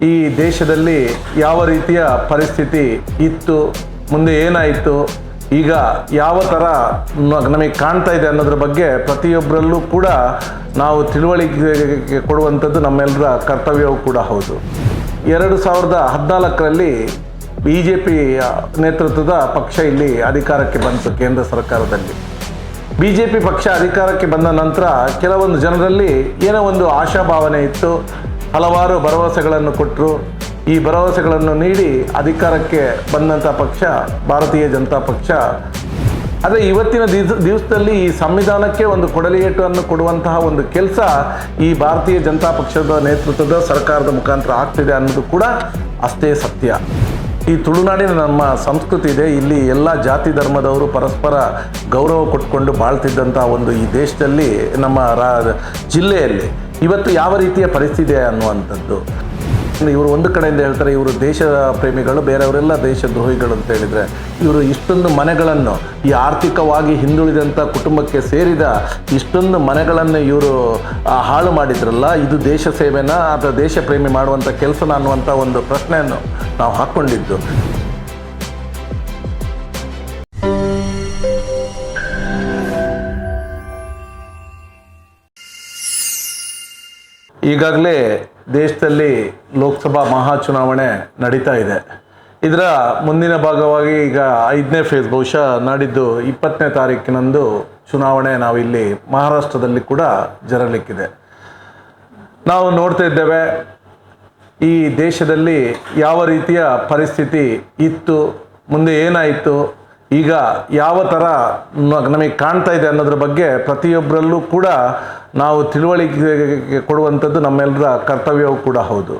ಈ ದೇಶದಲ್ಲಿ ಯಾವ ರೀತಿಯ ಪರಿಸ್ಥಿತಿ ಇತ್ತು, ಮುಂದೆ ಏನಾಯಿತು, ಈಗ ಯಾವ ಥರ ನಮಗೆ ಕಾಣ್ತಾ ಇದೆ ಅನ್ನೋದ್ರ ಬಗ್ಗೆ ಪ್ರತಿಯೊಬ್ಬರಲ್ಲೂ ಕೂಡ ನಾವು ತಿಳುವಳಿಕೆ ಕೊಡುವಂಥದ್ದು ನಮ್ಮೆಲ್ಲರ ಕರ್ತವ್ಯವೂ ಕೂಡ ಹೌದು. ಎರಡು ಸಾವಿರದ ಹದಿನಾಲ್ಕರಲ್ಲಿ ಬಿ ಜೆ ಪಿ ನೇತೃತ್ವದ ಪಕ್ಷ ಇಲ್ಲಿ ಅಧಿಕಾರಕ್ಕೆ ಬಂತು ಕೇಂದ್ರ ಸರ್ಕಾರದಲ್ಲಿ. ಬಿ ಜೆ ಪಿ ಪಕ್ಷ ಅಧಿಕಾರಕ್ಕೆ ಬಂದ ನಂತರ ಕೆಲವೊಂದು ಜನರಲ್ಲಿ ಏನೋ ಒಂದು ಆಶಾಭಾವನೆ ಇತ್ತು ಹಲವಾರು ಭರವಸೆಗಳನ್ನು ಕೊಟ್ಟರು. ಈ ಭರವಸೆಗಳನ್ನು ನೀಡಿ ಅಧಿಕಾರಕ್ಕೆ ಬಂದಂಥ ಪಕ್ಷ ಭಾರತೀಯ ಜನತಾ ಪಕ್ಷ. ಆದರೆ ಇವತ್ತಿನ ದಿವಸ, ದಿವಸದಲ್ಲಿ ಈ ಸಂವಿಧಾನಕ್ಕೆ ಒಂದು ಕೊಡಲಿಯೇಟನ್ನು ಕೊಡುವಂತಹ ಒಂದು ಕೆಲಸ ಈ ಭಾರತೀಯ ಜನತಾ ಪಕ್ಷದ ನೇತೃತ್ವದ ಸರ್ಕಾರದ ಮುಖಾಂತರ ಆಗ್ತಿದೆ ಅನ್ನೋದು ಕೂಡ ಅಷ್ಟೇ ಸತ್ಯ. ಈ ತುಳುನಾಡಿನ ನಮ್ಮ ಸಂಸ್ಕೃತಿ ಇದೆ. ಇಲ್ಲಿ ಎಲ್ಲ ಜಾತಿ ಧರ್ಮದವರು ಪರಸ್ಪರ ಗೌರವ ಕೊಟ್ಕೊಂಡು ಬಾಳ್ತಿದ್ದಂಥ ಒಂದು ಈ ದೇಶದಲ್ಲಿ ನಮ್ಮ ರಾ, ಜಿಲ್ಲೆಯಲ್ಲಿ ಇವತ್ತು ಯಾವ ರೀತಿಯ ಪರಿಸ್ಥಿತಿ ಅನ್ನುವಂಥದ್ದು. ಇವರು ಒಂದು ಕಡೆಯಿಂದ ಹೇಳ್ತಾರೆ, ಇವರು ದೇಶ ಪ್ರೇಮಿಗಳು, ಬೇರೆಯವರೆಲ್ಲ ದೇಶ ದ್ರೋಹಿಗಳು ಅಂತ ಹೇಳಿದರೆ, ಇವರು ಇಷ್ಟೊಂದು ಮನೆಗಳನ್ನು ಈ ಆರ್ಥಿಕವಾಗಿ ಹಿಂದುಳಿದಂಥ ಕುಟುಂಬಕ್ಕೆ ಸೇರಿದ ಇಷ್ಟೊಂದು ಮನೆಗಳನ್ನು ಇವರು ಹಾಳು ಮಾಡಿದ್ರಲ್ಲ, ಇದು ದೇಶ ಸೇವೆನ, ಅಥವಾ ದೇಶ ಪ್ರೇಮಿ ಮಾಡುವಂಥ ಕೆಲಸನ ಅನ್ನುವಂಥ ಒಂದು ಪ್ರಶ್ನೆಯನ್ನು ನಾವು ಹಾಕ್ಕೊಂಡಿದ್ದು. ಈಗಾಗಲೇ ದೇಶದಲ್ಲಿ ಲೋಕಸಭಾ ಮಹಾ ಚುನಾವಣೆ ನಡೀತಾ ಇದೆ. ಇದರ ಮುಂದಿನ ಭಾಗವಾಗಿ ಈಗ ಐದನೇ ಫೇಸ್ ಬಹುಶಃ ನಾಡಿದ್ದು ಇಪ್ಪತ್ತನೇ ತಾರೀಕಿನಂದು ಚುನಾವಣೆ ನಾವಿಲ್ಲಿ ಮಹಾರಾಷ್ಟ್ರದಲ್ಲಿ ಕೂಡ ಜರಲಿಕ್ಕಿದೆ. ನಾವು ನೋಡ್ತಾ ಇದ್ದೇವೆ, ಈ ದೇಶದಲ್ಲಿ ಯಾವ ರೀತಿಯ ಪರಿಸ್ಥಿತಿ ಇತ್ತು, ಮುಂದೆ ಏನಾಯಿತು, ಈಗ ಯಾವ ಥರ ನಮಗೆ ಕಾಣ್ತಾ ಇದೆ ಅನ್ನೋದ್ರ ಬಗ್ಗೆ ಪ್ರತಿಯೊಬ್ಬರಲ್ಲೂ ಕೂಡ ನಾವು ತಿಳುವಳಿಕೆ ಕೊಡುವಂಥದ್ದು ನಮ್ಮೆಲ್ಲರ ಕರ್ತವ್ಯವೂ ಕೂಡ ಹೌದು.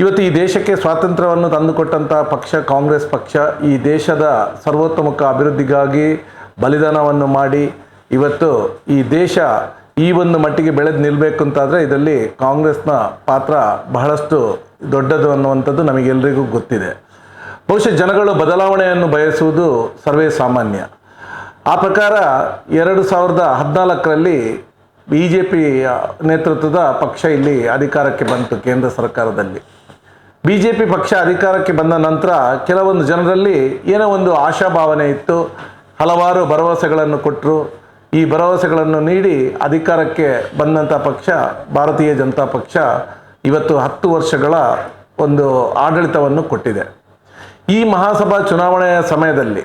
ಇವತ್ತು ಈ ದೇಶಕ್ಕೆ ಸ್ವಾತಂತ್ರ್ಯವನ್ನು ತಂದುಕೊಟ್ಟಂಥ ಪಕ್ಷ, ಕಾಂಗ್ರೆಸ್ ಪಕ್ಷ ಈ ದೇಶದ ಸರ್ವತೋಮುಖ ಅಭಿವೃದ್ಧಿಗಾಗಿ ಬಲಿದಾನವನ್ನು ಮಾಡಿ ಇವತ್ತು ಈ ದೇಶ ಈ ಒಂದು ಮಟ್ಟಿಗೆ ಬೆಳೆದು ನಿಲ್ಲಬೇಕು ಅಂತಾದರೆ ಇದರಲ್ಲಿ ಕಾಂಗ್ರೆಸ್ನ ಪಾತ್ರ ಬಹಳಷ್ಟು ದೊಡ್ಡದು ಅನ್ನುವಂಥದ್ದು ನಮಗೆಲ್ಲರಿಗೂ ಗೊತ್ತಿದೆ. ಬಹುಶಃ ಜನಗಳು ಬದಲಾವಣೆಯನ್ನು ಬಯಸುವುದು ಸರ್ವೇ ಸಾಮಾನ್ಯ. ಆ ಪ್ರಕಾರ ಎರಡು ಸಾವಿರದ ಹದಿನಾಲ್ಕರಲ್ಲಿ ಬಿ ಜೆ ಪಿ ನೇತೃತ್ವದ ಪಕ್ಷ ಇಲ್ಲಿ ಅಧಿಕಾರಕ್ಕೆ ಬಂತು ಕೇಂದ್ರ ಸರ್ಕಾರದಲ್ಲಿ. ಬಿ ಜೆ ಪಿ ಪಕ್ಷ ಅಧಿಕಾರಕ್ಕೆ ಬಂದ ನಂತರ ಕೆಲವೊಂದು ಜನರಲ್ಲಿ ಏನೋ ಒಂದು ಆಶಾಭಾವನೆ ಇತ್ತು. ಹಲವಾರು ಭರವಸೆಗಳನ್ನು ಕೊಟ್ಟರು ಈ ಭರವಸೆಗಳನ್ನು ನೀಡಿ ಅಧಿಕಾರಕ್ಕೆ ಬಂದಂಥ ಪಕ್ಷ, ಭಾರತೀಯ ಜನತಾ ಪಕ್ಷ ಇವತ್ತು ಹತ್ತು ವರ್ಷಗಳ ಒಂದು ಆಡಳಿತವನ್ನು ಕೊಟ್ಟಿದೆ. ಈ ಮಹಾಸಭಾ ಚುನಾವಣೆಯ ಸಮಯದಲ್ಲಿ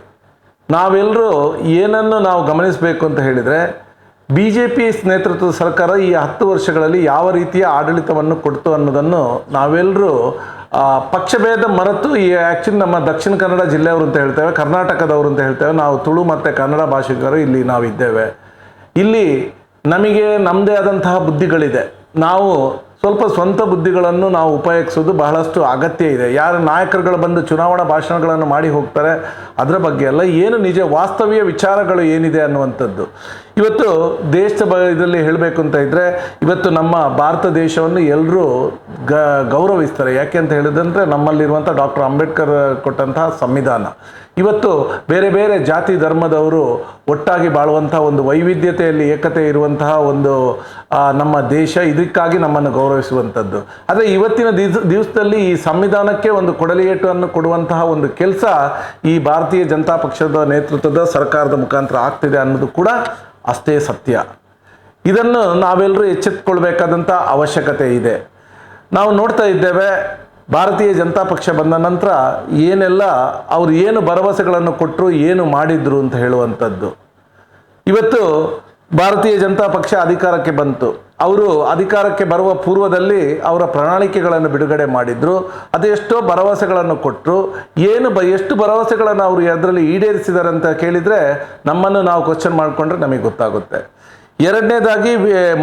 ನಾವೆಲ್ಲರೂ ಏನನ್ನು ನಾವು ಗಮನಿಸಬೇಕು ಅಂತ ಹೇಳಿದರೆ ಬಿ ಜೆ ಪಿ ನೇತೃತ್ವದ ಸರ್ಕಾರ ಈ ಹತ್ತು ವರ್ಷಗಳಲ್ಲಿ ಯಾವ ರೀತಿಯ ಆಡಳಿತವನ್ನು ಕೊಡ್ತು ಅನ್ನೋದನ್ನು ನಾವೆಲ್ಲರೂ ಪಕ್ಷಭೇದ ಮರೆತು ಈ ಆ್ಯಕ್ಚುಲಿ ನಮ್ಮ ದಕ್ಷಿಣ ಕನ್ನಡ ಜಿಲ್ಲೆಯವರು ಅಂತ ಹೇಳ್ತೇವೆ, ಕರ್ನಾಟಕದವರು ಅಂತ ಹೇಳ್ತೇವೆ, ನಾವು ತುಳು ಮತ್ತು ಕನ್ನಡ ಭಾಷಿಕರು ಇಲ್ಲಿ ನಾವಿದ್ದೇವೆ. ಇಲ್ಲಿ ನಮಗೆ ನಮ್ಮದೇ ಆದಂತಹ ಬುದ್ಧಿಗಳಿದೆ. ನಾವು ಸ್ವಲ್ಪ ಸ್ವಂತ ಬುದ್ಧಿಗಳನ್ನು ನಾವು ಉಪಯೋಗಿಸೋದು ಬಹಳಷ್ಟು ಅಗತ್ಯ ಇದೆ. ಯಾರು ನಾಯಕರುಗಳು ಬಂದು ಚುನಾವಣಾ ಭಾಷಣಗಳನ್ನು ಮಾಡಿ ಹೋಗ್ತಾರೆ, ಅದರ ಬಗ್ಗೆ ಅಲ್ಲ, ಏನು ನಿಜ ವಾಸ್ತವ್ಯ ವಿಚಾರಗಳು ಏನಿದೆ ಅನ್ನುವಂಥದ್ದು. ಇವತ್ತು ದೇಶದ ಬ ಇದರಲ್ಲಿ ಹೇಳಬೇಕು ಅಂತ ಇದ್ದರೆ ಇವತ್ತು ನಮ್ಮ ಭಾರತ ದೇಶವನ್ನು ಎಲ್ಲರೂ ಗ ಗೌರವಿಸ್ತಾರೆ. ಯಾಕೆ ಅಂತ ಹೇಳಿದಂದರೆ ನಮ್ಮಲ್ಲಿರುವಂಥ ಡಾಕ್ಟರ್ ಅಂಬೇಡ್ಕರ್ ಕೊಟ್ಟಂತಹ ಸಂವಿಧಾನ. ಇವತ್ತು ಬೇರೆ ಬೇರೆ ಜಾತಿ ಧರ್ಮದವರು ಒಟ್ಟಾಗಿ ಬಾಳುವಂತಹ ಒಂದು ವೈವಿಧ್ಯತೆಯಲ್ಲಿ ಏಕತೆ ಇರುವಂತಹ ಒಂದು ನಮ್ಮ ದೇಶ ಇದಕ್ಕಾಗಿ ನಮ್ಮನ್ನು ಗೌರವಿಸುವಂಥದ್ದು. ಆದರೆ ಇವತ್ತಿನ ದಿವಸ, ದಿವಸದಲ್ಲಿ ಈ ಸಂವಿಧಾನಕ್ಕೆ ಒಂದು ಕೊಡಲಿಯೇಟನ್ನು ಕೊಡುವಂತಹ ಒಂದು ಕೆಲಸ ಈ ಭಾರತೀಯ ಜನತಾ ಪಕ್ಷದ ನೇತೃತ್ವದ ಸರ್ಕಾರದ ಮುಖಾಂತರ ಆಗ್ತಿದೆ ಅನ್ನೋದು ಕೂಡ ಅಷ್ಟೇ ಸತ್ಯ. ಇದನ್ನು ನಾವೆಲ್ಲರೂ ಎಚ್ಚೆತ್ತುಕೊಳ್ಬೇಕಾದಂಥ ಅವಶ್ಯಕತೆ ಇದೆ. ನಾವು ನೋಡ್ತಾ ಇದ್ದೇವೆ ಭಾರತೀಯ ಜನತಾ ಪಕ್ಷ ಬಂದ ನಂತರ ಏನೆಲ್ಲ ಅವರು ಏನು ಭರವಸೆಗಳನ್ನು ಕೊಟ್ಟರು ಏನು ಮಾಡಿದ್ರು ಅಂತ ಹೇಳುವಂಥದ್ದು. ಇವತ್ತು ಭಾರತೀಯ ಜನತಾ ಪಕ್ಷ ಅಧಿಕಾರಕ್ಕೆ ಬಂತು. ಅವರು ಅಧಿಕಾರಕ್ಕೆ ಬರುವ ಪೂರ್ವದಲ್ಲಿ ಅವರ ಪ್ರಣಾಳಿಕೆಗಳನ್ನು ಬಿಡುಗಡೆ ಮಾಡಿದ್ರು. ಅದೆಷ್ಟೋ ಭರವಸೆಗಳನ್ನು ಕೊಟ್ಟರು ಏನು ಬ, ಎಷ್ಟು ಭರವಸೆಗಳನ್ನು ಅವರು ಅದರಲ್ಲಿ ಈಡೇರಿಸಿದ್ದಾರೆ ಅಂತ ಕೇಳಿದರೆ ನಮ್ಮನ್ನು ನಾವು ಕ್ವಶನ್ ಮಾಡಿಕೊಂಡ್ರೆ ನಮಗೆ ಗೊತ್ತಾಗುತ್ತೆ. ಎರಡನೇದಾಗಿ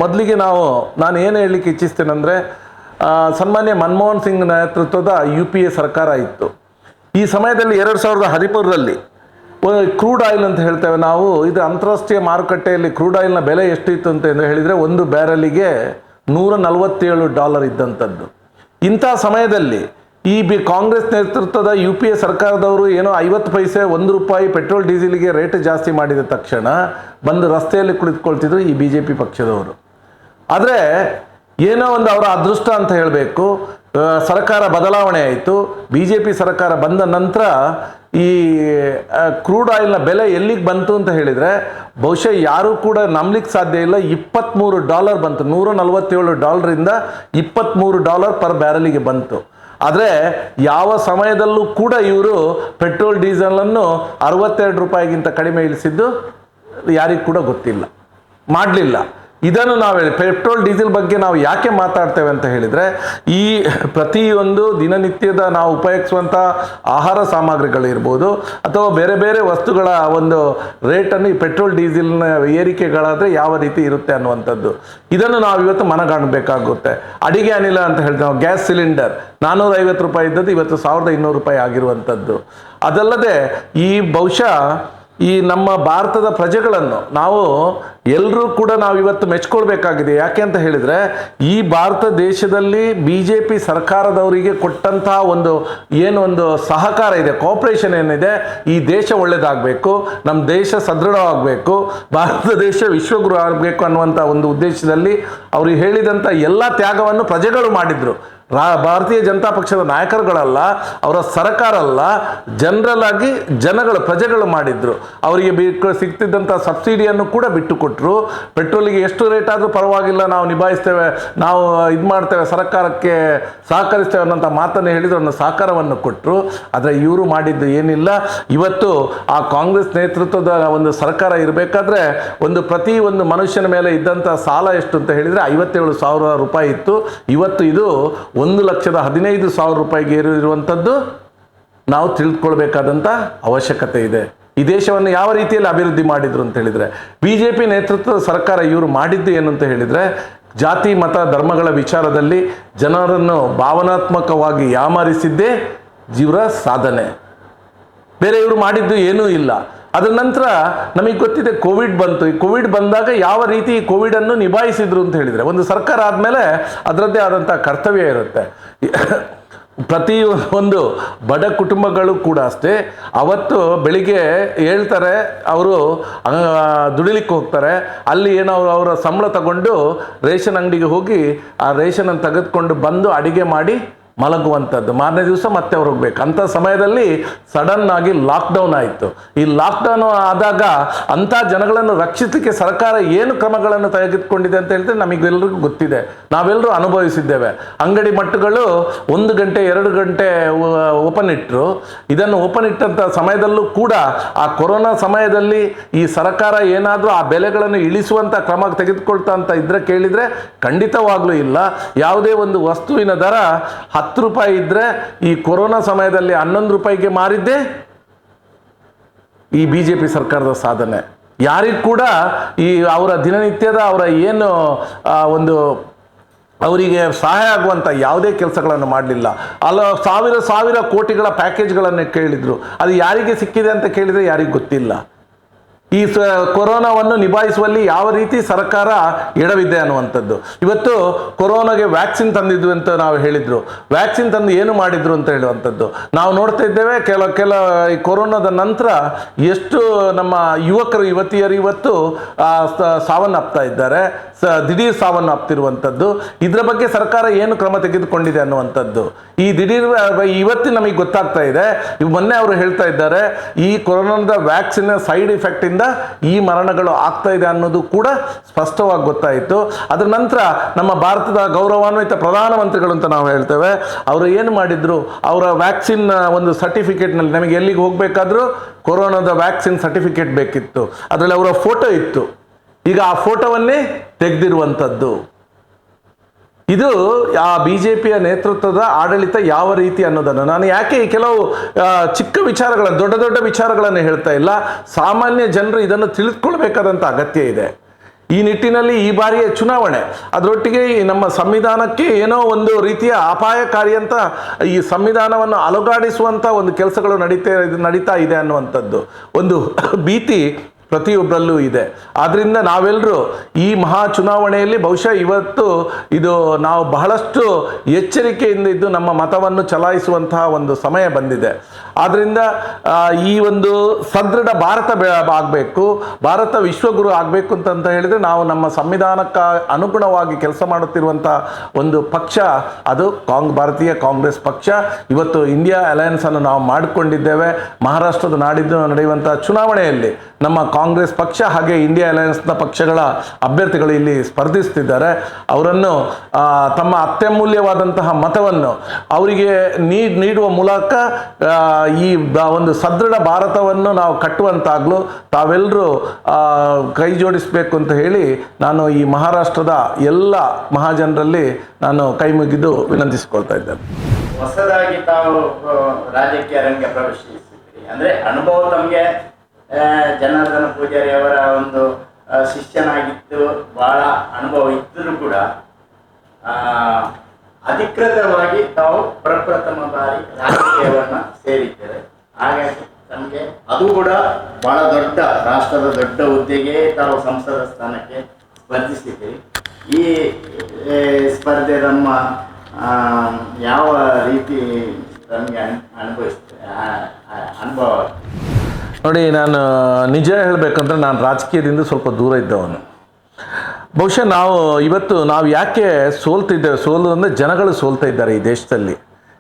ಮೊದಲಿಗೆ ನಾವು, ನಾನು ಏನು ಹೇಳಲಿಕ್ಕೆ ಇಚ್ಛಿಸ್ತೇನೆಂದರೆ ಸನ್ಮಾನ್ಯ ಮನಮೋಹನ್ ಸಿಂಗ್ ನೇತೃತ್ವದ ಯು ಪಿ ಎ ಸರ್ಕಾರ ಇತ್ತು. ಈ ಸಮಯದಲ್ಲಿ ಎರಡು ಸಾವಿರದ ಹದಿಮೂರರಲ್ಲಿ ಕ್ರೂಡ್ ಆಯಿಲ್ ಅಂತ ಹೇಳ್ತೇವೆ ನಾವು. ಇದು ಅಂತಾರಾಷ್ಟ್ರೀಯ ಮಾರುಕಟ್ಟೆಯಲ್ಲಿ ಕ್ರೂಡ್ ಆಯಿಲ್ನ ಬೆಲೆ ಎಷ್ಟಿತ್ತು ಅಂತ ಹೇಳಿದರೆ ಒಂದು ಬ್ಯಾರಲಿಗೆ ನೂರ ನಲವತ್ತೇಳು ಡಾಲರ್ ಇದ್ದಂಥದ್ದು. ಇಂಥ ಸಮಯದಲ್ಲಿ ಈ ಬಿ, ಕಾಂಗ್ರೆಸ್ ನೇತೃತ್ವದ ಯು ಪಿ ಎ ಸರ್ಕಾರದವರು ಏನೋ ಐವತ್ತು ಪೈಸೆ, ಒಂದು ರೂಪಾಯಿ ಪೆಟ್ರೋಲ್, ಡೀಸೆಲ್ಗೆ ರೇಟ್ ಜಾಸ್ತಿ ಮಾಡಿದ ತಕ್ಷಣ ಬಂದು ರಸ್ತೆಯಲ್ಲಿ ಕುಳಿತುಕೊಳ್ತಿದ್ರು ಈ ಬಿ ಜೆ ಪಿ ಪಕ್ಷದವರು. ಆದರೆ ಏನೋ ಒಂದು ಅವರ ಅದೃಷ್ಟ ಅಂತ ಹೇಳಬೇಕು. ಸರ್ಕಾರ ಬದಲಾವಣೆ ಆಯಿತು. ಬಿ ಜೆ ಪಿ ಸರ್ಕಾರ ಬಂದ ನಂತರ ಈ ಕ್ರೂಡ್ ಆಯಿಲ್ನ ಬೆಲೆ ಎಲ್ಲಿಗೆ ಬಂತು ಅಂತ ಹೇಳಿದರೆ, ಬಹುಶಃ ಯಾರೂ ಕೂಡ ನಂಬಲಿಕ್ಕೆ ಸಾಧ್ಯ ಇಲ್ಲ. ಇಪ್ಪತ್ತ್ಮೂರು ಡಾಲರ್ ಬಂತು. ನೂರ ನಲವತ್ತೇಳು ಡಾಲರಿಂದ ಇಪ್ಪತ್ತ್ಮೂರು ಡಾಲರ್ ಪರ್ ಬ್ಯಾರಲಿಗೆ ಬಂತು. ಆದರೆ ಯಾವ ಸಮಯದಲ್ಲೂ ಕೂಡ ಇವರು ಪೆಟ್ರೋಲ್, ಡೀಸೆಲನ್ನು ಅರವತ್ತೆರಡು ರೂಪಾಯಿಗಿಂತ ಕಡಿಮೆ ಇಳಿಸಿದ್ದು ಯಾರಿಗೂ ಕೂಡ ಗೊತ್ತಿಲ್ಲ. ಮಾಡಲಿಲ್ಲ. ಇದನ್ನು ನಾವು ಹೇಳಿ, ಪೆಟ್ರೋಲ್, ಡೀಸೆಲ್ ಬಗ್ಗೆ ನಾವು ಯಾಕೆ ಮಾತಾಡ್ತೇವೆ ಅಂತ ಹೇಳಿದರೆ, ಈ ಪ್ರತಿಯೊಂದು ದಿನನಿತ್ಯದ ನಾವು ಉಪಯೋಗಿಸುವಂಥ ಆಹಾರ ಸಾಮಗ್ರಿಗಳಿರ್ಬೋದು, ಅಥವಾ ಬೇರೆ ಬೇರೆ ವಸ್ತುಗಳ ಒಂದು ರೇಟನ್ನು ಈ ಪೆಟ್ರೋಲ್, ಡೀಸೆಲ್ನ ಏರಿಕೆಗಳಾದರೆ ಯಾವ ರೀತಿ ಇರುತ್ತೆ ಅನ್ನುವಂಥದ್ದು. ಇದನ್ನು ನಾವು ಇವತ್ತು ಮನಗಾಣಬೇಕಾಗುತ್ತೆ. ಅಡಿಗೆ ಅನಿಲ ಅಂತ ಹೇಳ್ತೇವೆ ನಾವು ಗ್ಯಾಸ್ ಸಿಲಿಂಡರ್ ನಾನ್ನೂರ ಐವತ್ತು ರೂಪಾಯಿ ಇದ್ದದ್ದು ಇವತ್ತು ಸಾವಿರದ ಇನ್ನೂರು ರೂಪಾಯಿ ಆಗಿರುವಂಥದ್ದು. ಅದಲ್ಲದೆ ಈ ಬಹುಶಃ ಈ ನಮ್ಮ ಭಾರತದ ಪ್ರಜೆಗಳನ್ನು ನಾವು ಎಲ್ಲರೂ ಕೂಡ ನಾವು ಇವತ್ತು ಮೆಚ್ಕೊಳ್ಬೇಕಾಗಿದೆ. ಯಾಕೆ ಅಂತ ಹೇಳಿದರೆ, ಈ ಭಾರತ ದೇಶದಲ್ಲಿ ಬಿ ಜೆ ಪಿ ಸರ್ಕಾರದವರಿಗೆ ಕೊಟ್ಟಂತಹ ಒಂದು ಏನು ಒಂದು ಸಹಕಾರ ಇದೆ ಕೋಪರೇಷನ್ ಏನಿದೆ, ಈ ದೇಶ ಒಳ್ಳೆಯದಾಗಬೇಕು ನಮ್ಮ ದೇಶ ಸದೃಢವಾಗಬೇಕು, ಭಾರತ ದೇಶ ವಿಶ್ವಗುರು ಆಗಬೇಕು ಅನ್ನುವಂಥ ಒಂದು ಉದ್ದೇಶದಲ್ಲಿ ಅವರು ಹೇಳಿದಂಥ ಎಲ್ಲ ತ್ಯಾಗವನ್ನು ಪ್ರಜೆಗಳು ಮಾಡಿದರು. ರಾ, ಭಾರತೀಯ ಜನತಾ ಪಕ್ಷದ ನಾಯಕರುಗಳಲ್ಲ, ಅವರ ಸರ್ಕಾರ ಅಲ್ಲ ಜನರಲ್ ಆಗಿ ಜನಗಳು ಪ್ರಜೆಗಳು ಮಾಡಿದ್ರು. ಅವರಿಗೆ ಸಿಗ್ತಿದ್ದಂಥ ಸಬ್ಸಿಡಿಯನ್ನು ಕೂಡ ಬಿಟ್ಟು ಕೊಟ್ಟರು ಪೆಟ್ರೋಲಿಗೆ ಎಷ್ಟು ರೇಟ್ ಆದರೂ ಪರವಾಗಿಲ್ಲ, ನಾವು ನಿಭಾಯಿಸ್ತೇವೆ, ನಾವು ಇದು ಮಾಡ್ತೇವೆ, ಸರ್ಕಾರಕ್ಕೆ ಸಹಕರಿಸ್ತೇವೆ ಅನ್ನೋಂಥ ಮಾತನ್ನು ಹೇಳಿದ್ರು ಅನ್ನೋ ಸಹಕಾರವನ್ನು ಕೊಟ್ಟರು ಆದರೆ ಇವರು ಮಾಡಿದ್ದು ಏನಿಲ್ಲ. ಇವತ್ತು ಆ ಕಾಂಗ್ರೆಸ್ ನೇತೃತ್ವದ ಒಂದು ಸರ್ಕಾರ ಇರಬೇಕಾದ್ರೆ ಒಂದು ಪ್ರತಿ ಒಂದು ಮನುಷ್ಯನ ಮೇಲೆ ಇದ್ದಂಥ ಸಾಲ ಎಷ್ಟು ಅಂತ ಹೇಳಿದರೆ ಐವತ್ತೇಳು ಸಾವಿರ ರೂಪಾಯಿ ಇತ್ತು. ಇವತ್ತು ಇದು ಒಂದು ಲಕ್ಷದ ಹದಿನೈದು ಸಾವಿರ ರೂಪಾಯಿಗೆ ಏರಿರುವಂಥದ್ದು ನಾವು ತಿಳಿದುಕೊಳ್ಬೇಕಾದಂಥ ಅವಶ್ಯಕತೆ ಇದೆ. ಈ ದೇಶವನ್ನು ಯಾವ ರೀತಿಯಲ್ಲಿ ಅಭಿವೃದ್ಧಿ ಮಾಡಿದ್ರು ಅಂತ ಹೇಳಿದರೆ ಬಿ ಜೆ ಪಿ ನೇತೃತ್ವದ ಸರ್ಕಾರ ಇವರು ಮಾಡಿದ್ದು ಏನು ಅಂತ ಹೇಳಿದರೆ, ಜಾತಿ, ಮತ, ಧರ್ಮಗಳ ವಿಚಾರದಲ್ಲಿ ಜನರನ್ನು ಭಾವನಾತ್ಮಕವಾಗಿ ಯಾಮಾರಿಸಿದ್ದೇ ಜೀವರ ಸಾಧನೆ. ಬೇರೆ ಇವರು ಮಾಡಿದ್ದು ಏನೂ ಇಲ್ಲ. ಅದರ ನಂತರ ನಮಗೆ ಗೊತ್ತಿದೆ ಕೋವಿಡ್ ಬಂತು. ಈ ಕೋವಿಡ್ ಬಂದಾಗ ಯಾವ ರೀತಿ ಕೋವಿಡನ್ನು ನಿಭಾಯಿಸಿದ್ರು ಅಂತ ಹೇಳಿದರೆ, ಒಂದು ಸರ್ಕಾರ ಆದಮೇಲೆ ಅದರದ್ದೇ ಆದಂಥ ಕರ್ತವ್ಯ ಇರುತ್ತೆ. ಪ್ರತಿ ಒಂದು ಬಡ ಕುಟುಂಬಗಳು ಕೂಡ ಅಷ್ಟೇ. ಅವತ್ತು ಬೆಳಿಗ್ಗೆ ಹೇಳ್ತಾರೆ, ಅವರು ದುಡಿಲಿಕ್ಕೆ ಹೋಗ್ತಾರೆ. ಅಲ್ಲಿ ಏನೋ ಅವರ ಸಂಬಳ ತಗೊಂಡು ರೇಷನ್ ಅಂಗಡಿಗೆ ಹೋಗಿ ಆ ರೇಷನನ್ನು ತೆಗೆದುಕೊಂಡು ಬಂದು ಅಡಿಗೆ ಮಾಡಿ ಮಲಗುವಂಥದ್ದು. ಮಾರನೇ ದಿವಸ ಮತ್ತೆ ಅವ್ರು ಹೋಗ್ಬೇಕು. ಅಂಥ ಸಮಯದಲ್ಲಿ ಸಡನ್ ಆಗಿ ಲಾಕ್ಡೌನ್ ಆಯಿತು. ಈ ಲಾಕ್ಡೌನ್ ಆದಾಗ ಅಂಥ ಜನಗಳನ್ನು ರಕ್ಷಿಸಲಿಕ್ಕೆ ಸರ್ಕಾರ ಏನು ಕ್ರಮಗಳನ್ನು ತೆಗೆದುಕೊಂಡಿದೆ ಅಂತ ಹೇಳಿದ್ರೆ ನಮಗೆಲ್ಲರಿಗೂ ಗೊತ್ತಿದೆ. ನಾವೆಲ್ಲರೂ ಅನುಭವಿಸಿದ್ದೇವೆ. ಅಂಗಡಿ ಮಟ್ಟುಗಳು ಒಂದು ಗಂಟೆ, ಎರಡು ಗಂಟೆ ಓಪನ್ ಇಟ್ಟರು ಇದನ್ನು ಓಪನ್ ಇಟ್ಟಂಥ ಸಮಯದಲ್ಲೂ ಕೂಡ ಆ ಕೊರೋನಾ ಸಮಯದಲ್ಲಿ ಈ ಸರ್ಕಾರ ಏನಾದರೂ ಆ ಬೆಲೆಗಳನ್ನು ಇಳಿಸುವಂಥ ಕ್ರಮ ತೆಗೆದುಕೊಳ್ತಾ ಅಂತ ಇದ್ರೆ ಕೇಳಿದರೆ ಖಂಡಿತವಾಗಲೂ ಇಲ್ಲ. ಯಾವುದೇ ಒಂದು ವಸ್ತುವಿನ ದರ ಹತ್ತು ರೂಪಾಯಿ ಇದ್ದರೆ ಈ ಕೊರೋನಾ ಸಮಯದಲ್ಲಿ ಹನ್ನೊಂದು ರೂಪಾಯಿಗೆ ಮಾರಿದ್ದೆ? ಈ ಬಿ ಜೆ ಪಿ ಸರ್ಕಾರದ ಸಾಧನೆ. ಯಾರಿಗೂ ಕೂಡ ಈ ಅವರ ದಿನನಿತ್ಯದ ಅವರ ಏನು ಒಂದು ಅವರಿಗೆ ಸಹಾಯ ಆಗುವಂಥ ಯಾವುದೇ ಕೆಲಸಗಳನ್ನು ಮಾಡಲಿಲ್ಲ. ಅಲ್ಲ, ಸಾವಿರ ಸಾವಿರ ಕೋಟಿಗಳ ಪ್ಯಾಕೇಜ್ಗಳನ್ನು ಕೇಳಿದರು. ಅದು ಯಾರಿಗೆ ಸಿಕ್ಕಿದೆ ಅಂತ ಕೇಳಿದರೆ ಯಾರಿಗೂ ಗೊತ್ತಿಲ್ಲ. ಈ ಸ ಕೊರೋನಾವನ್ನು ನಿಭಾಯಿಸುವಲ್ಲಿ ಯಾವ ರೀತಿ ಸರ್ಕಾರ ಎಡವಿದೆ ಅನ್ನುವಂಥದ್ದು. ಇವತ್ತು ಕೊರೋನಾಗೆ ವ್ಯಾಕ್ಸಿನ್ ತಂದಿದ್ವಿ ಅಂತ ನಾವು ಹೇಳಿದ್ರು. ವ್ಯಾಕ್ಸಿನ್ ತಂದು ಏನು ಮಾಡಿದ್ರು ಅಂತ ಹೇಳುವಂಥದ್ದು. ನಾವು ನೋಡ್ತಾ ಇದ್ದೇವೆ, ಕೆಲ ಕೆಲ ಈ ಕೊರೋನಾದ ನಂತರ ಎಷ್ಟು ನಮ್ಮ ಯುವಕರು, ಯುವತಿಯರು ಇವತ್ತು ಸಾವನ್ನಪ್ತಾ ಇದ್ದಾರೆ. ಸ ಸಾವನ್ನು ಅಪ್ತಿರುವಂಥದ್ದು ಇದರ ಬಗ್ಗೆ ಸರ್ಕಾರ ಏನು ಕ್ರಮ ತೆಗೆದುಕೊಂಡಿದೆ ಅನ್ನುವಂಥದ್ದು. ಈ ದಿಢೀರ್ ಇವತ್ತು ನಮಗೆ ಗೊತ್ತಾಗ್ತಾ ಇದೆ. ಮೊನ್ನೆ ಅವರು ಹೇಳ್ತಾ ಇದ್ದಾರೆ, ಈ ಕೊರೋನಾದ ವ್ಯಾಕ್ಸಿನ್ ಸೈಡ್ ಇಫೆಕ್ಟ್ ಇಂದ ಈ ಮರಣಗಳು ಆಗ್ತಾ ಇದೆ ಅನ್ನೋದು ಕೂಡ ಸ್ಪಷ್ಟವಾಗಿ ಗೊತ್ತಾಯಿತು. ಅದರ ನಂತರ ನಮ್ಮ ಭಾರತದ ಗೌರವಾನ್ವಿತ ಪ್ರಧಾನಮಂತ್ರಿಗಳು ಅಂತ ನಾವು ಹೇಳ್ತೇವೆ, ಅವರು ಏನು ಮಾಡಿದ್ರು? ಅವರ ವ್ಯಾಕ್ಸಿನ್ ಒಂದು ಸರ್ಟಿಫಿಕೇಟ್ನಲ್ಲಿ ನಮಗೆ ಎಲ್ಲಿಗೆ ಹೋಗಬೇಕಾದ್ರೂ? ಕೊರೋನಾದ ವ್ಯಾಕ್ಸಿನ್ ಸರ್ಟಿಫಿಕೇಟ್ ಬೇಕಿತ್ತು. ಅದರಲ್ಲಿ ಅವರ ಫೋಟೋ ಇತ್ತು. ಈಗ ಆ ಫೋಟೋವನ್ನೇ ತೆಗೆದಿರುವಂಥದ್ದು. ಇದು ಆ ಬಿ ಜೆ ಪಿಯ ನೇತೃತ್ವದ ಆಡಳಿತ ಯಾವ ರೀತಿ ಅನ್ನೋದನ್ನು ನಾನು ಯಾಕೆ ಕೆಲವು ಚಿಕ್ಕ ವಿಚಾರಗಳನ್ನು, ದೊಡ್ಡ ದೊಡ್ಡ ವಿಚಾರಗಳನ್ನು ಹೇಳ್ತಾ ಇಲ್ಲ. ಸಾಮಾನ್ಯ ಜನರು ಇದನ್ನು ತಿಳಿದುಕೊಳ್ಬೇಕಾದಂಥ ಅಗತ್ಯ ಇದೆ. ಈ ನಿಟ್ಟಿನಲ್ಲಿ ಈ ಬಾರಿಯ ಚುನಾವಣೆ, ಅದರೊಟ್ಟಿಗೆ ಈ ನಮ್ಮ ಸಂವಿಧಾನಕ್ಕೆ ಏನೋ ಒಂದು ರೀತಿಯ ಅಪಾಯಕಾರಿ ಅಂತ ಈ ಸಂವಿಧಾನವನ್ನು ಅಲುಗಾಡಿಸುವಂಥ ಒಂದು ಕೆಲಸಗಳು ನಡೀತಾ ನಡೀತಾ ಇದೆ ಅನ್ನುವಂಥದ್ದು. ಒಂದು ಭೀತಿ ಪ್ರತಿಯೊಬ್ಬರಲ್ಲೂ ಇದೆ. ಆದ್ದರಿಂದ ನಾವೆಲ್ಲರೂ ಈ ಮಹಾ ಚುನಾವಣೆಯಲ್ಲಿ ಬಹುಶಃ ಇವತ್ತು ಇದು ನಾವು ಬಹಳಷ್ಟು ಎಚ್ಚರಿಕೆಯಿಂದ ಇದ್ದು ನಮ್ಮ ಮತವನ್ನು ಚಲಾಯಿಸುವಂತಹ ಒಂದು ಸಮಯ ಬಂದಿದೆ. ಆದ್ದರಿಂದ ಈ ಒಂದು ಸದೃಢ ಭಾರತ ಆಗಬೇಕು, ಭಾರತ ವಿಶ್ವಗುರು ಆಗಬೇಕು ಅಂತಂತ ಹೇಳಿದರೆ ನಾವು ನಮ್ಮ ಸಂವಿಧಾನಕ್ಕೆ ಅನುಗುಣವಾಗಿ ಕೆಲಸ ಮಾಡುತ್ತಿರುವಂಥ ಒಂದು ಪಕ್ಷ ಅದು ಕಾಂಗ್, ಭಾರತೀಯ ಕಾಂಗ್ರೆಸ್ ಪಕ್ಷ. ಇವತ್ತು ಇಂಡಿಯಾ ಅಲಯನ್ಸ್ ಅನ್ನು ನಾವು ಮಾಡಿಕೊಂಡಿದ್ದೇವೆ. ಮಹಾರಾಷ್ಟ್ರದ ನಾಡಿದ್ದು ನಡೆಯುವಂಥ ಚುನಾವಣೆಯಲ್ಲಿ ನಮ್ಮ ಕಾಂಗ್ರೆಸ್ ಪಕ್ಷ ಹಾಗೆ ಇಂಡಿಯಾ ಅಲಯನ್ಸ್ನ ಪಕ್ಷಗಳ ಅಭ್ಯರ್ಥಿಗಳು ಇಲ್ಲಿ ಸ್ಪರ್ಧಿಸ್ತಿದ್ದಾರೆ. ಅವರನ್ನು ತಮ್ಮ ಅತ್ಯಮೂಲ್ಯವಾದಂತಹ ಮತವನ್ನು ಅವರಿಗೆ ನೀಡ್, ನೀಡುವ ಮೂಲಕ ಈ ಒಂದು ಸದೃಢ ಭಾರತವನ್ನು ನಾವು ಕಟ್ಟುವಂತಾಗಲು ತಾವೆಲ್ಲರೂ ಕೈ ಜೋಡಿಸಬೇಕು ಅಂತ ಹೇಳಿ ನಾನು ಈ ಮಹಾರಾಷ್ಟ್ರದ ಎಲ್ಲ ಮಹಾಜನರಲ್ಲಿ ನಾನು ಕೈ ಮುಗಿದು ವಿನಂತಿಸಿಕೊಳ್ತಾ ಇದ್ದೇನೆ. ಹೊಸದಾಗಿ ತಾವು ರಾಜಕೀಯ ರಂಗ ಪ್ರವೇಶಿಸಿದ್ರಿ. ಅಂದ್ರೆ ಅನುಭವ ತಮಗೆ ಜನಾರ್ದನ ಪೂಜಾರಿ ಅವರ ಒಂದು ಶಿಷ್ಯನಾಗಿತ್ತು ಬಹಳ ಅನುಭವ ಇದ್ದರೂ ಕೂಡ ಅಧಿಕೃತವಾಗಿ ತಾವು ಪ್ರಪ್ರಥಮ ಬಾರಿ ರಾಜಕೀಯವನ್ನು ಸೇರಿದ್ದಾರೆ. ಹಾಗಾಗಿ ನಮಗೆ ಅದು ಕೂಡ ಬಹಳ ದೊಡ್ಡ, ರಾಷ್ಟ್ರದ ದೊಡ್ಡ ಹುದ್ದೆಗೆ ತಾವು ಸಂಸದ ಸ್ಥಾನಕ್ಕೆ ಸ್ಪರ್ಧಿಸಿದ್ದೀರಿ. ಈ ಸ್ಪರ್ಧೆ ನಮ್ಮ ಯಾವ ರೀತಿ ನಮಗೆ ಅನ್- ಅನುಭವಿಸ್ತೇವೆ ಆ- ಆ- ಅನುಭವ? ನೋಡಿ, ನಾನು ನಿಜ ಹೇಳಬೇಕಂದ್ರೆ ನಾನು ರಾಜಕೀಯದಿಂದ ಸ್ವಲ್ಪ ದೂರ ಇದ್ದವನು. ಬಹುಶಃ ನಾವು ಇವತ್ತು ನಾವು ಯಾಕೆ ಸೋಲ್ತಿದ್ದೇವೆ ಸೋಲು ಅಂದರೆ ಜನಗಳು ಸೋಲ್ತಾ ಇದ್ದಾರೆ ಈ ದೇಶದಲ್ಲಿ.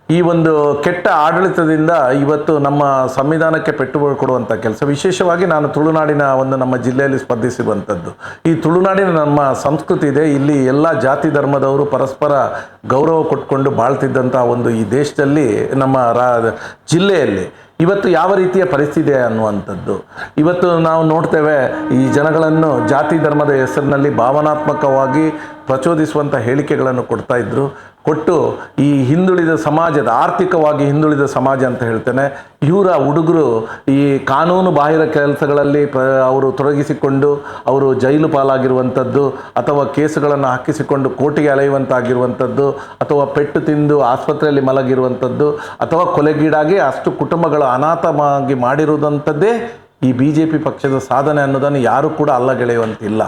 ಈ ಒಂದು ಕೆಟ್ಟ ಆಡಳಿತದಿಂದ ಇವತ್ತು ನಮ್ಮ ಸಂವಿಧಾನಕ್ಕೆ ಪೆಟ್ಟು ಕೊಡುವಂಥ ಕೆಲಸ. ವಿಶೇಷವಾಗಿ ನಾನು ತುಳುನಾಡಿನ ಒಂದು ನಮ್ಮ ಜಿಲ್ಲೆಯಲ್ಲಿ ಸ್ಪರ್ಧಿಸಿರುವಂಥದ್ದು. ಈ ತುಳುನಾಡಿನ ನಮ್ಮ ಸಂಸ್ಕೃತಿ ಇದೆ. ಇಲ್ಲಿ ಎಲ್ಲ ಜಾತಿ ಧರ್ಮದವರು ಪರಸ್ಪರ ಗೌರವ ಕೊಟ್ಕೊಂಡು ಬಾಳ್ತಿದ್ದಂಥ ಒಂದು ಈ ದೇಶದಲ್ಲಿ ನಮ್ಮ ರಾ, ಜಿಲ್ಲೆಯಲ್ಲಿ ಇವತ್ತು ಯಾವ ರೀತಿಯ ಪರಿಸ್ಥಿತಿ ಅನ್ನುವಂಥದ್ದು? ಇವತ್ತು ನಾವು ನೋಡ್ತೇವೆ ಈ ಜನಗಳನ್ನು ಜಾತಿ ಧರ್ಮದ ಹೆಸರಿನಲ್ಲಿ ಭಾವನಾತ್ಮಕವಾಗಿ ಪ್ರಚೋದಿಸುವಂಥ ಹೇಳಿಕೆಗಳನ್ನು ಕೊಡ್ತಾ ಇದ್ರು. ಕೊಟ್ಟು ಈ ಹಿಂದುಳಿದ ಸಮಾಜದ, ಆರ್ಥಿಕವಾಗಿ ಹಿಂದುಳಿದ ಸಮಾಜ ಅಂತ ಹೇಳ್ತೇನೆ, ಇವರ ಹುಡುಗರು ಈ ಕಾನೂನು ಬಾಹಿರ ಕೆಲಸಗಳಲ್ಲಿ ಪ್ರ, ಅವರು ತೊಡಗಿಸಿಕೊಂಡು, ಅವರು ಜೈಲು ಪಾಲಾಗಿರುವಂಥದ್ದು, ಅಥವಾ ಕೇಸುಗಳನ್ನು ಹಾಕಿಸಿಕೊಂಡು ಕೋರ್ಟಿಗೆ ಅಲೆಯುವಂತಾಗಿರುವಂಥದ್ದು, ಅಥವಾ ಪೆಟ್ಟು ತಿಂದು ಆಸ್ಪತ್ರೆಯಲ್ಲಿ ಮಲಗಿರುವಂಥದ್ದು, ಅಥವಾ ಕೊಲೆಗೀಡಾಗಿ ಅಷ್ಟು ಕುಟುಂಬಗಳು ಅನಾಥವಾಗಿ ಮಾಡಿರುವುದಂಥದ್ದೇ ಈ ಬಿ ಜೆ ಪಿ ಪಕ್ಷದ ಸಾಧನೆ ಅನ್ನೋದನ್ನು ಯಾರೂ ಕೂಡ ಅಲ್ಲಗೆಳೆಯುವಂತಿಲ್ಲ.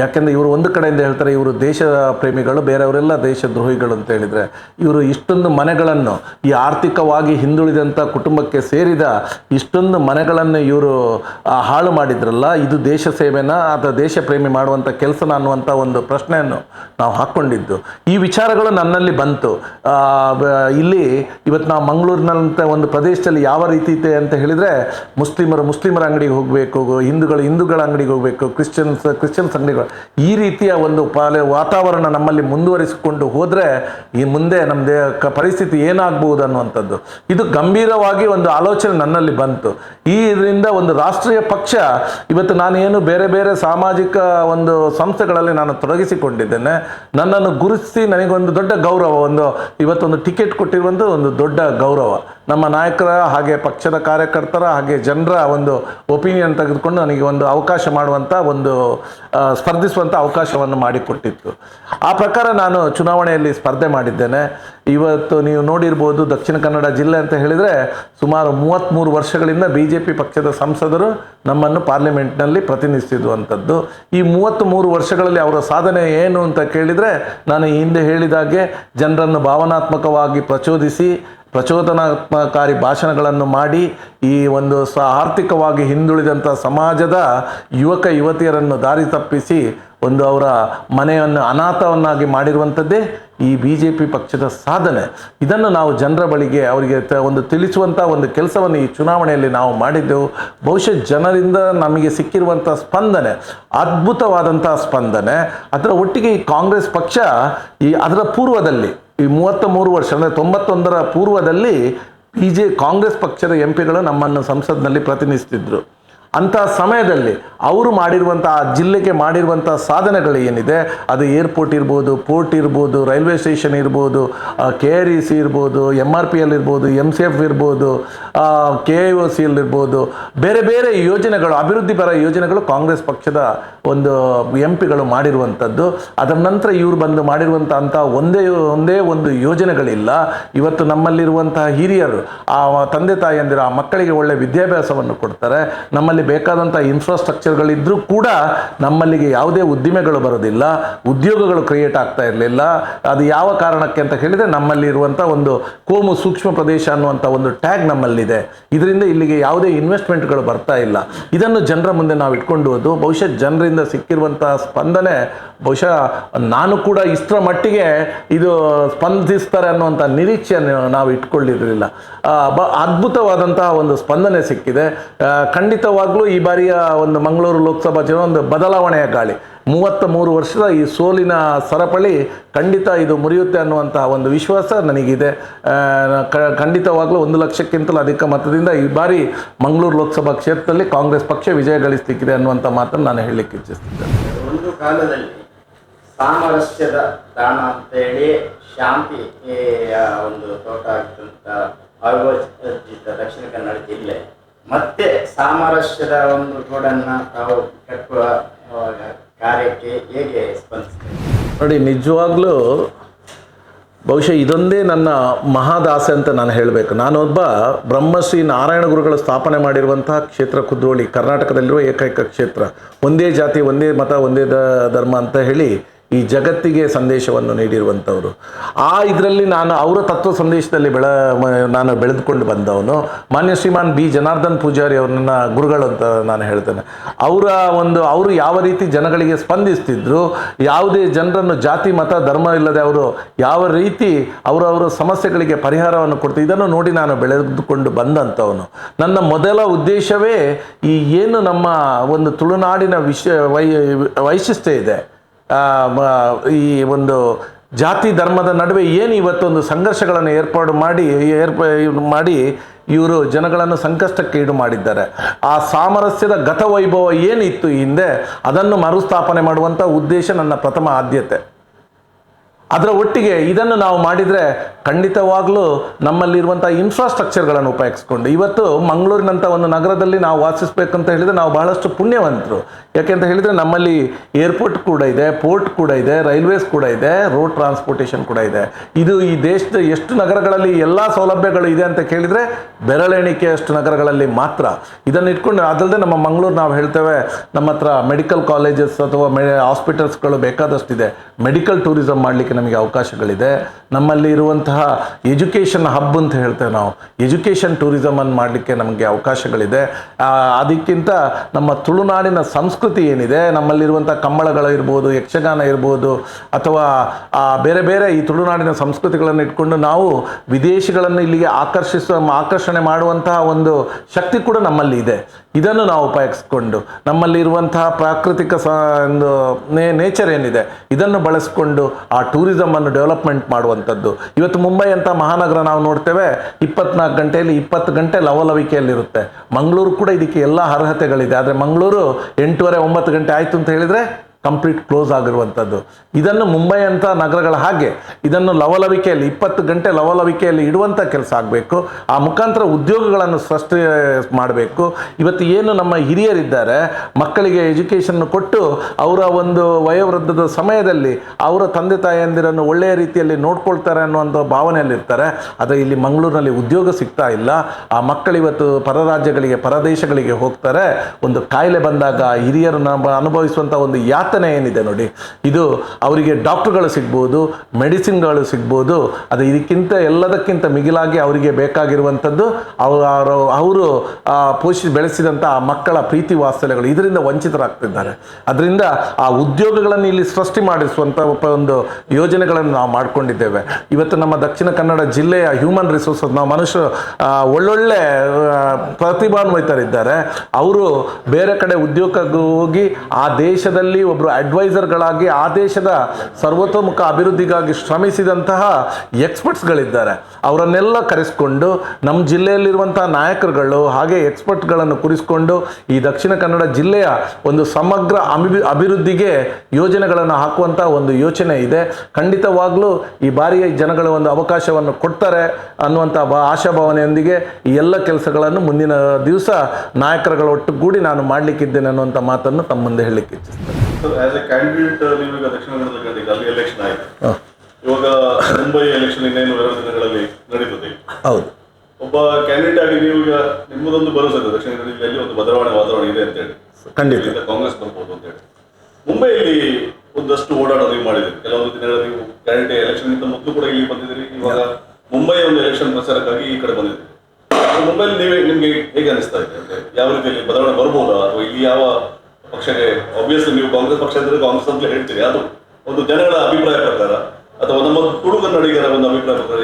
ಯಾಕೆಂದರೆ ಇವರು ಒಂದು ಕಡೆಯಿಂದ ಹೇಳ್ತಾರೆ, ಇವರು ದೇಶ ಪ್ರೇಮಿಗಳು, ಬೇರೆಯವರೆಲ್ಲ ದೇಶದ್ರೋಹಿಗಳು ಅಂತ ಹೇಳಿದರೆ, ಇವರು ಇಷ್ಟೊಂದು ಮನೆಗಳನ್ನು ಈ ಆರ್ಥಿಕವಾಗಿ ಹಿಂದುಳಿದಂಥ ಕುಟುಂಬಕ್ಕೆ ಸೇರಿದ ಇಷ್ಟೊಂದು ಮನೆಗಳನ್ನು ಇವರು ಹಾಳು ಮಾಡಿದ್ರಲ್ಲ, ಇದು ದೇಶ ಸೇವೆನ ಅಥವಾ ದೇಶ ಪ್ರೇಮಿ ಮಾಡುವಂಥ ಕೆಲಸನ ಅನ್ನುವಂಥ ಒಂದು ಪ್ರಶ್ನೆಯನ್ನು ನಾವು ಹಾಕ್ಕೊಂಡಿದ್ದು. ಈ ವಿಚಾರಗಳು ನನ್ನಲ್ಲಿ ಬಂತು. ಇಲ್ಲಿ ಇವತ್ತು ನಾವು ಮಂಗಳೂರಿನಂಥ ಒಂದು ಪ್ರದೇಶದಲ್ಲಿ ಯಾವ ರೀತಿ ಇದೆ ಅಂತ ಹೇಳಿದರೆ, ಮುಸ್ಲಿಮರು ಮುಸ್ಲಿಮರ ಅಂಗಡಿಗೆ ಹೋಗಬೇಕು, ಹಿಂದೂಗಳು ಹಿಂದೂಗಳ ಅಂಗಡಿಗೆ ಹೋಗಬೇಕು, ಕ್ರಿಶ್ಚಿಯನ್ಸ್ ಕ್ರಿಶ್ಚಿಯನ್ಸ್ ಅಂಗಡಿಗಳು. ಈ ರೀತಿಯ ಒಂದು ಪಾಲೆ ವಾತಾವರಣ ನಮ್ಮಲ್ಲಿ ಮುಂದುವರಿಸಿಕೊಂಡು ಹೋದರೆ ಈ ಮುಂದೆ ನಮ್ಮ ದೇ ಕ- ಪರಿಸ್ಥಿತಿ ಏನಾಗ್ಬೋದು ಅನ್ನುವಂಥದ್ದು. ಇದು ಗಂಭೀರವಾಗಿ ಒಂದು ಆಲೋಚನೆ ನನ್ನಲ್ಲಿ ಬಂತು. ಈ ಇದರಿಂದ ಒಂದು ರಾಷ್ಟ್ರೀಯ ಪಕ್ಷ, ಇವತ್ತು ನಾನೇನು ಬೇರೆ ಬೇರೆ ಸಾಮಾಜಿಕ ಒಂದು ಸಂಸ್ಥೆಗಳಲ್ಲಿ ನಾನು ತೊಡಗಿಸಿಕೊಂಡಿದ್ದೇನೆ. ನನ್ನನ್ನು ಗುರುತಿಸಿ ನನಗೊಂದು ದೊಡ್ಡ ಗೌರವ, ಒಂದು ಇವತ್ತೊಂದು ಟಿಕೆಟ್ ಕೊಟ್ಟಿರುವಂಥ ಒಂದು ದೊಡ್ಡ ಗೌರವ. ನಮ್ಮ ನಾಯಕರ ಹಾಗೆ ಪಕ್ಷದ ಕಾರ್ಯಕರ್ತರ ಹಾಗೆ ಜನರ ಒಂದು ಒಪಿನಿಯನ್ ತೆಗೆದುಕೊಂಡು ನನಗೆ ಒಂದು ಅವಕಾಶ ಮಾಡುವಂಥ ಒಂದು ಸ್ಪರ್ಧಿಸುವಂಥ ಅವಕಾಶವನ್ನು ಮಾಡಿಕೊಟ್ಟಿತ್ತು. ಆ ಪ್ರಕಾರ ನಾನು ಚುನಾವಣೆಯಲ್ಲಿ ಸ್ಪರ್ಧೆ ಮಾಡಿದ್ದೇನೆ. ಇವತ್ತು ನೀವು ನೋಡಿರ್ಬೋದು ದಕ್ಷಿಣ ಕನ್ನಡ ಜಿಲ್ಲೆ ಅಂತ ಹೇಳಿದರೆ ಸುಮಾರು ಮೂವತ್ತ್ಮೂರು ವರ್ಷಗಳಿಂದ ಬಿ ಜೆ ಪಿ ಪಕ್ಷದ ಸಂಸದರು ನಮ್ಮನ್ನು ಪಾರ್ಲಿಮೆಂಟ್ನಲ್ಲಿ ಪ್ರತಿನಿಧಿಸಿರುವಂಥದ್ದು. ಈ ಮೂವತ್ತ್ ಮೂರು ವರ್ಷಗಳಲ್ಲಿ ಅವರ ಸಾಧನೆ ಏನು ಅಂತ ಕೇಳಿದರೆ ನಾನು ಹಿಂದೆ ಹೇಳಿದಾಗೆ ಜನರನ್ನು ಭಾವನಾತ್ಮಕವಾಗಿ ಪ್ರಚೋದಿಸಿ ಪ್ರಚೋದನಾತ್ಮಕಾರಿ ಭಾಷಣಗಳನ್ನು ಮಾಡಿ ಈ ಒಂದು ಸ ಆರ್ಥಿಕವಾಗಿ ಹಿಂದುಳಿದಂಥ ಸಮಾಜದ ಯುವಕ ಯುವತಿಯರನ್ನು ದಾರಿ ತಪ್ಪಿಸಿ ಒಂದು ಅವರ ಮನೆಯನ್ನು ಅನಾಥವನ್ನಾಗಿ ಮಾಡಿರುವಂಥದ್ದೇ ಈ ಬಿ ಜೆ ಪಿ ಪಕ್ಷದ ಸಾಧನೆ. ಇದನ್ನು ನಾವು ಜನರ ಬಳಿಗೆ ಅವರಿಗೆ ಒಂದು ತಿಳಿಸುವಂಥ ಒಂದು ಕೆಲಸವನ್ನು ಈ ಚುನಾವಣೆಯಲ್ಲಿ ನಾವು ಮಾಡಿದ್ದೆವು. ಬಹುಶಃ ಜನರಿಂದ ನಮಗೆ ಸಿಕ್ಕಿರುವಂಥ ಸ್ಪಂದನೆ ಅದ್ಭುತವಾದಂಥ ಸ್ಪಂದನೆ. ಅದರ ಒಟ್ಟಿಗೆ ಈ ಕಾಂಗ್ರೆಸ್ ಪಕ್ಷ ಈ ಅದರ ಪೂರ್ವದಲ್ಲಿ ಈ ಮೂವತ್ತ ಮೂರು ವರ್ಷ, ಅಂದರೆ ತೊಂಬತ್ತೊಂದರ ಪೂರ್ವದಲ್ಲಿ ಬಿ ಜೆ ಕಾಂಗ್ರೆಸ್ ಪಕ್ಷದ ಎಂ ಪಿಗಳು ನಮ್ಮನ್ನು ಸಂಸತ್ನಲ್ಲಿ ಪ್ರತಿನಿಧಿಸ್ತಿದ್ರು. ಅಂಥ ಸಮಯದಲ್ಲಿ ಅವರು ಮಾಡಿರುವಂಥ ಆ ಜಿಲ್ಲೆಗೆ ಮಾಡಿರುವಂಥ ಸಾಧನೆಗಳು ಏನಿದೆ? ಅದು ಏರ್ಪೋರ್ಟ್ ಇರ್ಬೋದು, ಪೋರ್ಟ್ ಇರ್ಬೋದು, ರೈಲ್ವೆ ಸ್ಟೇಷನ್ ಇರ್ಬೋದು ಕೆ ಆರ್ ಇ ಸಿ ಇರ್ಬೋದು ಎಂ ಆರ್ ಪಿ ಎಲ್ ಇರ್ಬೋದು ಎಂ ಸಿ ಎಫ್ ಇರ್ಬೋದು ಕೆ ಒ ಸಿ ಇರ್ಬೋದು, ಬೇರೆ ಬೇರೆ ಯೋಜನೆಗಳು, ಅಭಿವೃದ್ಧಿ ಪರ ಯೋಜನೆಗಳು ಕಾಂಗ್ರೆಸ್ ಪಕ್ಷದ ಒಂದು ಎಂ ಪಿಗಳು ಮಾಡಿರುವಂಥದ್ದು. ಅದರ ನಂತರ ಇವರು ಬಂದು ಮಾಡಿರುವಂಥ ಅಂಥ ಒಂದೇ ಒಂದೇ ಒಂದು ಯೋಜನೆಗಳಿಲ್ಲ. ಇವತ್ತು ನಮ್ಮಲ್ಲಿರುವಂತಹ ಹಿರಿಯರು, ಆ, ತಂದೆ ತಾಯಿಯಂದಿರು, ಆ ಮಕ್ಕಳಿಗೆ ಒಳ್ಳೆ ವಿದ್ಯಾಭ್ಯಾಸವನ್ನು ಕೊಡ್ತಾರೆ. ನಮ್ಮಲ್ಲಿ ನಮ್ಮಲ್ಲಿ ಬೇಕಾದಂಥ ಇನ್ಫ್ರಾಸ್ಟ್ರಕ್ಚರ್ಗಳಿದ್ದರೂ ಕೂಡ ನಮ್ಮಲ್ಲಿಗೆ ಯಾವುದೇ ಉದ್ದಿಮೆಗಳು ಬರೋದಿಲ್ಲ ಉದ್ಯೋಗಗಳು ಕ್ರಿಯೇಟ್ ಆಗ್ತಾ ಇರಲಿಲ್ಲ. ಅದು ಯಾವ ಕಾರಣಕ್ಕೆ ಅಂತ ಹೇಳಿದರೆ ನಮ್ಮಲ್ಲಿ ಇರುವಂಥ ಒಂದು ಕೋಮು ಸೂಕ್ಷ್ಮ ಪ್ರದೇಶ ಅನ್ನುವಂಥ ಒಂದು ಟ್ಯಾಗ್ ನಮ್ಮಲ್ಲಿದೆ. ಇದರಿಂದ ಇಲ್ಲಿಗೆ ಯಾವುದೇ ಇನ್ವೆಸ್ಟ್ಮೆಂಟ್ಗಳು ಬರ್ತಾ ಇಲ್ಲ. ಇದನ್ನು ಜನರ ಮುಂದೆ ನಾವು ಇಟ್ಕೊಂಡು ಹೋದು ಬಹುಶಃ ಜನರಿಂದ ಸಿಕ್ಕಿರುವಂತಹ ಸ್ಪಂದನೆ ಬಹುಶಃ ನಾನು ಕೂಡ ಇಷ್ಟರ ಮಟ್ಟಿಗೆ ಇದು ಸ್ಪಂದಿಸ್ತಾರೆ ಅನ್ನುವಂಥ ನಿರೀಕ್ಷೆಯನ್ನು ನಾವು ಇಟ್ಕೊಳ್ಳಿರಲಿಲ್ಲ. ಅದ್ಭುತವಾದಂತಹ ಒಂದು ಸ್ಪಂದನೆ ಸಿಕ್ಕಿದೆ. ಆ, ಖಂಡಿತವಾಗ್ಲೂ ಈ ಬಾರಿಯ ಒಂದು ಮಂಗಳೂರು ಲೋಕಸಭಾ ಚುನಾವಣೆ ಒಂದು ಬದಲಾವಣೆಯ ಗಾಳಿ. ಮೂವತ್ತ ಮೂರು ವರ್ಷದ ಈ ಸೋಲಿನ ಸರಪಳಿ ಖಂಡಿತ ಇದು ಮುರಿಯುತ್ತೆ ಅನ್ನುವಂತಹ ಒಂದು ವಿಶ್ವಾಸ ನನಗಿದೆ. ಖಂಡಿತವಾಗಲೂ ಒಂದು ಲಕ್ಷಕ್ಕಿಂತಲೂ ಅಧಿಕ ಮತದಿಂದ ಈ ಬಾರಿ ಮಂಗಳೂರು ಲೋಕಸಭಾ ಕ್ಷೇತ್ರದಲ್ಲಿ ಕಾಂಗ್ರೆಸ್ ಪಕ್ಷ ವಿಜಯ ಗಳಿಸ್ತಿಕ್ಕಿದೆ ಅನ್ನುವಂಥ ಮಾತನ್ನು ನಾನು ಹೇಳಲಿಕ್ಕೆ ಇಚ್ಛಿಸ್ತಿದ್ದೇನೆ ಒಂದು ಕಾಲದಲ್ಲಿ ಸಾಮರಸ್ಯದ ತಾಣ ಅಂತೇಳಿ ಶಾಂತಿ ಒಂದು ತೋಟ ಅವಿಭಜಿತ ದಕ್ಷಿಣ ಕನ್ನಡ ಜಿಲ್ಲೆ ಮತ್ತೆ ಸಾಮರಸ್ಯದ ಒಂದು ಗೂಡನ್ನ ತಾವು ಕಟ್ಟುವ ಕಾರ್ಯಕ್ಕೆ ಹೇಗೆ ಸ್ಪಂದಿಸ್ತೀವಿ ನೋಡಿ, ನಿಜವಾಗ್ಲೂ ಬಹುಶಃ ಇದೊಂದೇ ನನ್ನ ಮಹಾದಾಸೆ ಅಂತ ನಾನು ಹೇಳಬೇಕು. ನಾನೊಬ್ಬ ಬ್ರಹ್ಮಶ್ರೀ ನಾರಾಯಣ ಗುರುಗಳು ಸ್ಥಾಪನೆ ಮಾಡಿರುವಂತಹ ಕ್ಷೇತ್ರ ಕುದ್ರೋಳಿ, ಕರ್ನಾಟಕದಲ್ಲಿರುವ ಏಕೈಕ ಕ್ಷೇತ್ರ. ಒಂದೇ ಜಾತಿ, ಒಂದೇ ಮತ, ಒಂದೇ ಧರ್ಮ ಅಂತ ಹೇಳಿ ಈ ಜಗತ್ತಿಗೆ ಸಂದೇಶವನ್ನು ನೀಡಿರುವಂಥವರು. ಆ ಇದರಲ್ಲಿ ನಾನು ಅವರ ತತ್ವ ಸಂದೇಶದಲ್ಲಿ ಬೆಳ ನಾನು ಬೆಳೆದುಕೊಂಡು ಬಂದವನು ಮಾನ್ಯ ಶ್ರೀಮಾನ್ ಬಿ. ಜನಾರ್ದನ್ ಪೂಜಾರಿ ಅವ್ರನ್ನ ಗುರುಗಳು ಅಂತ ನಾನು ಹೇಳ್ತೇನೆ. ಅವರ ಒಂದು, ಅವರು ಯಾವ ರೀತಿ ಜನಗಳಿಗೆ ಸ್ಪಂದಿಸ್ತಿದ್ರು, ಯಾವುದೇ ಜನರನ್ನು ಜಾತಿ, ಮತ, ಧರ್ಮ ಇಲ್ಲದೆ ಅವರು ಯಾವ ರೀತಿ ಅವರವರ ಸಮಸ್ಯೆಗಳಿಗೆ ಪರಿಹಾರವನ್ನು ಕೊಡ್ತಾರೆ ಇದನ್ನು ನೋಡಿ ನಾನು ಬೆಳೆದುಕೊಂಡು ಬಂದಂಥವನು. ನನ್ನ ಮೊದಲ ಉದ್ದೇಶವೇ ಈ ಏನು ನಮ್ಮ ಒಂದು ತುಳುನಾಡಿನ ವಿಷ, ವೈ, ವೈಶಿಷ್ಟ್ಯ ಇದೆ. ಈ ಒಂದು ಜಾತಿ ಧರ್ಮದ ನಡುವೆ ಏನು ಇವತ್ತೊಂದು ಸಂಘರ್ಷಗಳನ್ನು ಏರ್ಪಾಡು ಮಾಡಿ, ಏರ್ಪ, ಮಾಡಿ ಇವರು ಜನಗಳನ್ನು ಸಂಕಷ್ಟಕ್ಕೆ ಈಡು ಮಾಡಿದ್ದಾರೆ. ಆ ಸಾಮರಸ್ಯದ ಗತವೈಭವ ಏನಿತ್ತು ಹಿಂದೆ, ಅದನ್ನು ಮರುಸ್ಥಾಪನೆ ಮಾಡುವಂಥ ಉದ್ದೇಶ ನನ್ನ ಪ್ರಥಮ ಆದ್ಯತೆ. ಅದರ ಒಟ್ಟಿಗೆ ಇದನ್ನು ನಾವು ಮಾಡಿದರೆ ಖಂಡಿತವಾಗಲೂ ನಮ್ಮಲ್ಲಿರುವಂಥ ಇನ್ಫ್ರಾಸ್ಟ್ರಕ್ಚರ್ಗಳನ್ನು ಉಪಯೋಗಿಸ್ಕೊಂಡು, ಇವತ್ತು ಮಂಗಳೂರಿನಂಥ ಒಂದು ನಗರದಲ್ಲಿ ನಾವು ವಾಸಿಸಬೇಕಂತ ಹೇಳಿದರೆ ನಾವು ಬಹಳಷ್ಟು ಪುಣ್ಯವಂತರು. ಯಾಕೆಂತ ಹೇಳಿದರೆ ನಮ್ಮಲ್ಲಿ ಏರ್ಪೋರ್ಟ್ ಕೂಡ ಇದೆ ಪೋರ್ಟ್ ಕೂಡ ಇದೆ ರೈಲ್ವೇಸ್ ಕೂಡ ಇದೆ ರೋಡ್ ಟ್ರಾನ್ಸ್ಪೋರ್ಟೇಷನ್ ಕೂಡ ಇದೆ. ಇದು ಈ ದೇಶದ ಎಷ್ಟು ನಗರಗಳಲ್ಲಿ ಎಲ್ಲ ಸೌಲಭ್ಯಗಳು ಇದೆ ಅಂತ ಕೇಳಿದರೆ ಬೆರಳೆಣಿಕೆಯಷ್ಟು ನಗರಗಳಲ್ಲಿ ಮಾತ್ರ. ಇದನ್ನು ಇಟ್ಕೊಂಡು ಅದಲ್ಲದೆ ನಮ್ಮ ಮಂಗಳೂರು ನಾವು ಹೇಳ್ತೇವೆ, ನಮ್ಮ ಹತ್ರ ಮೆಡಿಕಲ್ ಕಾಲೇಜಸ್ ಅಥವಾ ಮೆ ಹಾಸ್ಪಿಟಲ್ಸ್ಗಳು ಬೇಕಾದಷ್ಟಿದೆ. ಮೆಡಿಕಲ್ ಟೂರಿಸಮ್ ಮಾಡಲಿಕ್ಕೆ ನಮಗೆ ಅವಕಾಶಗಳಿದೆ. ನಮ್ಮಲ್ಲಿ ಇರುವಂತಹ ಎಜುಕೇಷನ್ ಹಬ್ ಅಂತ ಹೇಳ್ತೇವೆ ನಾವು. ಎಜುಕೇಷನ್ ಟೂರಿಸಮನ್ನು ಮಾಡಲಿಕ್ಕೆ ನಮಗೆ ಅವಕಾಶಗಳಿದೆ. ಅದಕ್ಕಿಂತ ನಮ್ಮ ತುಳುನಾಡಿನ ಸಂಸ್ಕೃತಿ ಏನಿದೆ ನಮ್ಮಲ್ಲಿರುವಂಥ ಕಮ್ಮಳಗಳಿರ್ಬೋದು ಯಕ್ಷಗಾನ ಇರ್ಬೋದು ಅಥವಾ ಆ, ಬೇರೆ ಬೇರೆ ಈ ತುಳುನಾಡಿನ ಸಂಸ್ಕೃತಿಗಳನ್ನು ಇಟ್ಕೊಂಡು ನಾವು ವಿದೇಶಿಗಳನ್ನು ಇಲ್ಲಿಗೆ ಆಕರ್ಷಿಸುವ ಆಕರ್ಷಣೆ ಮಾಡುವಂತಹ ಒಂದು ಶಕ್ತಿ ಕೂಡ ನಮ್ಮಲ್ಲಿ ಇದೆ. ಇದನ್ನು ನಾವು ಉಪಯೋಗಿಸ್ಕೊಂಡು ನಮ್ಮಲ್ಲಿರುವಂತಹ ಪ್ರಾಕೃತಿಕ ಸ ಒಂದು ನೇಚರ್ ಏನಿದೆ ಇದನ್ನು ಬಳಸಿಕೊಂಡು ಆ ಟೂರಿಸಮನ್ನು ಡೆವಲಪ್ಮೆಂಟ್ ಮಾಡುವಂಥದ್ದು. ಇವತ್ತು ಮುಂಬೈ ಅಂತ ಮಹಾನಗರ ನಾವು ನೋಡ್ತೇವೆ, ಇಪ್ಪತ್ನಾಲ್ಕು ಗಂಟೆಯಲ್ಲಿ ಇಪ್ಪತ್ತು ಗಂಟೆ ಲವಲವಿಕೆಯಲ್ಲಿರುತ್ತೆ. ಮಂಗಳೂರು ಕೂಡ ಇದಕ್ಕೆ ಎಲ್ಲ ಅರ್ಹತೆಗಳಿದೆ. ಆದರೆ ಮಂಗಳೂರು ಎಂಟೂವರೆ ಒಂಬತ್ತು ಗಂಟೆ ಆಯಿತು ಅಂತ ಹೇಳಿದರೆ ಕಂಪ್ಲೀಟ್ ಕ್ಲೋಸ್ ಆಗಿರುವಂಥದ್ದು. ಇದನ್ನು ಮುಂಬೈ ಅಂತ ನಗರಗಳ ಹಾಗೆ, ಇದನ್ನು ಲವಲವಿಕೆಯಲ್ಲಿ, ಇಪ್ಪತ್ತು ಗಂಟೆ ಲವಲವಿಕೆಯಲ್ಲಿ ಇಡುವಂಥ ಕೆಲಸ ಆಗಬೇಕು. ಆ ಮುಖಾಂತರ ಉದ್ಯೋಗಗಳನ್ನು ಸೃಷ್ಟಿ, ಮಾಡಬೇಕು. ಇವತ್ತು ಏನು ನಮ್ಮ ಹಿರಿಯರಿದ್ದಾರೆ, ಮಕ್ಕಳಿಗೆ ಎಜುಕೇಷನ್ ಕೊಟ್ಟು ಅವರ ಒಂದು ವಯೋವೃದ್ಧದ ಸಮಯದಲ್ಲಿ ಅವರ ತಂದೆ ತಾಯಿಯಂದಿರನ್ನು ಒಳ್ಳೆಯ ರೀತಿಯಲ್ಲಿ ನೋಡ್ಕೊಳ್ತಾರೆ ಅನ್ನುವಂಥ ಭಾವನೆಯಲ್ಲಿರ್ತಾರೆ. ಆದರೆ ಇಲ್ಲಿ ಮಂಗಳೂರಿನಲ್ಲಿ ಉದ್ಯೋಗ ಸಿಗ್ತಾ ಇಲ್ಲ. ಆ ಮಕ್ಕಳು ಇವತ್ತು ಪರರಾಜ್ಯಗಳಿಗೆ, ಪರದೇಶಗಳಿಗೆ ಹೋಗ್ತಾರೆ. ಒಂದು ಕಾಯಿಲೆ ಬಂದಾಗ ಹಿರಿಯರು ಅನುಭವಿಸುವಂಥ ಒಂದು ಯಾತನೆ ಏನಿದೆ ನೋಡಿ ಇದು ಅವರಿಗೆ ಡಾಕ್ಟ್ರುಗಳು ಸಿಗ್ಬೋದು ಮೆಡಿಸಿನ್ಗಳು ಸಿಗ್ಬೋದು ಅದು ಇದಕ್ಕಿಂತ ಎಲ್ಲದಕ್ಕಿಂತ ಮಿಗಿಲಾಗಿ ಅವರಿಗೆ ಬೇಕಾಗಿರುವಂಥದ್ದು ಅವರು ಅವರು ಪೋಷಿ ಬೆಳೆಸಿದಂಥ ಆ ಮಕ್ಕಳ ಪ್ರೀತಿ ವಾತ್ಸಲ್ಯಗಳು ಇದರಿಂದ ವಂಚಿತರಾಗ್ತಿದ್ದಾರೆ. ಅದರಿಂದ ಆ ಉದ್ಯೋಗಗಳನ್ನು ಇಲ್ಲಿ ಸೃಷ್ಟಿ ಮಾಡಿಸುವಂಥ ಒಂದು ಯೋಜನೆಗಳನ್ನು ನಾವು ಮಾಡಿಕೊಂಡಿದ್ದೇವೆ. ಇವತ್ತು ನಮ್ಮ ದಕ್ಷಿಣ ಕನ್ನಡ ಜಿಲ್ಲೆಯ ಹ್ಯೂಮನ್ ರಿಸೋರ್ಸಸ್ ನಾವು ಮನುಷ್ಯರು ಆ, ಒಳ್ಳೊಳ್ಳೆ ಪ್ರತಿಭಾನ್ವಿತರಿದ್ದಾರೆ. ಅವರು ಬೇರೆ ಕಡೆ ಉದ್ಯೋಗಕ್ಕೆ ಹೋಗಿ ಆ ದೇಶದಲ್ಲಿ ಒಬ್ಬರು ಅಡ್ವೈಸರ್ಗಳಾಗಿ ಆ ದೇಶದ ಸರ್ವತೋಮುಖ ಅಭಿವೃದ್ಧಿಗಾಗಿ ಶ್ರಮಿಸಿದಂತಹ ಎಕ್ಸ್ಪರ್ಟ್ಸ್ಗಳಿದ್ದಾರೆ ಅವರನ್ನೆಲ್ಲ ಕರೆಸ್ಕೊಂಡು ನಮ್ಮ ಜಿಲ್ಲೆಯಲ್ಲಿರುವಂತಹ ನಾಯಕರುಗಳು ಹಾಗೆ ಎಕ್ಸ್ಪರ್ಟ್ಗಳನ್ನು ಕುರಿಸ್ಕೊಂಡು ಈ ದಕ್ಷಿಣ ಕನ್ನಡ ಜಿಲ್ಲೆಯ ಒಂದು ಸಮಗ್ರ ಅಭಿ, ಅಭಿವೃದ್ಧಿಗೆ ಯೋಜನೆಗಳನ್ನು ಹಾಕುವಂಥ ಒಂದು ಯೋಚನೆ ಇದೆ. ಖಂಡಿತವಾಗ್ಲೂ ಈ ಬಾರಿಯ ಜನಗಳ ಒಂದು ಅವಕಾಶವನ್ನು ಕೊಡ್ತಾರೆ ಅನ್ನುವಂಥ ಬಾ, ಆಶಾಭಾವನೆಯೊಂದಿಗೆ ಈ ಎಲ್ಲ ಕೆಲಸಗಳನ್ನು ಮುಂದಿನ ದಿವಸ ನಾಯಕರುಗಳ ಒಟ್ಟುಗೂಡಿ ನಾನು ಮಾಡಲಿಕ್ಕಿದ್ದೇನೆ ಅನ್ನುವಂಥ ಮಾತನ್ನು ತಮ್ಮ ಮುಂದೆ ಹೇಳಲಿಕ್ಕೆ ಇಚ್ಛಿಸ್ತೇನೆ. ಆಸ್ ಎ ಕ್ಯಾಂಡಿಡೇಟ್ ನೀವು ಈಗ ದಕ್ಷಿಣ ಕನ್ನಡದ ಕ್ಯಾಂಡಿಡೇಟ್ ಅಲ್ಲಿ ಎಲೆಕ್ಷನ್ ಆಯ್ತು. ಇವಾಗ ಮುಂಬೈ ಎಲೆಕ್ಷನ್ ಇನ್ನೇನು ಎರಡು ದಿನಗಳಲ್ಲಿ ನಡೀತದೆ. ಹೌದು. ಒಬ್ಬ ಕ್ಯಾಂಡಿಡೇಟ್ ಆಗಿ ನೀವು ಈಗ ನಿಮ್ಮದೊಂದು ಭರವಸೆ ದಕ್ಷಿಣ ಕನ್ನಡ ಜಿಲ್ಲೆಯಲ್ಲಿ ಒಂದು ಬದಲಾವಣೆ ವಾತಾವರಣ ಇದೆ ಅಂತ ಹೇಳಿ ಖಂಡಿತ ಕಾಂಗ್ರೆಸ್ ಬರ್ಬೋದು ಅಂತ ಹೇಳಿ ಮುಂಬೈಯಲ್ಲಿ ಒಂದಷ್ಟು ಓಡಾಟ ನೀವು ಮಾಡಿದ್ರಿ ಕೆಲವೊಂದು ದಿನಗಳ ನೀವು ಕ್ಯಾಂಡಿಡೇಟ್ ಎಲೆಕ್ಷನ್ ಇಂದ ಮೊದಲು ಕೂಡ ಇಲ್ಲಿ ಬಂದಿದ್ದೀರಿ. ಇವಾಗ ಮುಂಬೈ ಒಂದು ಎಲೆಕ್ಷನ್ ಪ್ರಚಾರಕ್ಕಾಗಿ ಈ ಕಡೆ ಬಂದಿದ್ದೀರಿ. ಮುಂಬೈಲಿ ನೀವೇ ನಿಮ್ಗೆ ಹೇಗೆ ಅನಿಸ್ತಾ ಇದೆ? ಯಾವ ರೀತಿಯಲ್ಲಿ ಬದಲಾವಣೆ ಬರ್ಬೋದಾ? ಅಥವಾ ಇಲ್ಲಿ ಯಾವ ಪಕ್ಷಕ್ಕೆ ಆಬ್ವಿಯಸ್ಲಿ ನೀವು ಕಾಂಗ್ರೆಸ್ ಪಕ್ಷ ಅಂದ್ರೆ ಕಾಂಗ್ರೆಸ್ ಅಂತ ಹೇಳ್ತೀರಿ ಅದು ಒಂದು ಜನಗಳ ಅಭಿಪ್ರಾಯ ಪ್ರಕಾರ ಅಥವಾ ನಮ್ಮ ತುಳು ಕನ್ನಡಿಗರ ಒಂದು ಅಭಿಪ್ರಾಯ ಪ್ರಕಾರ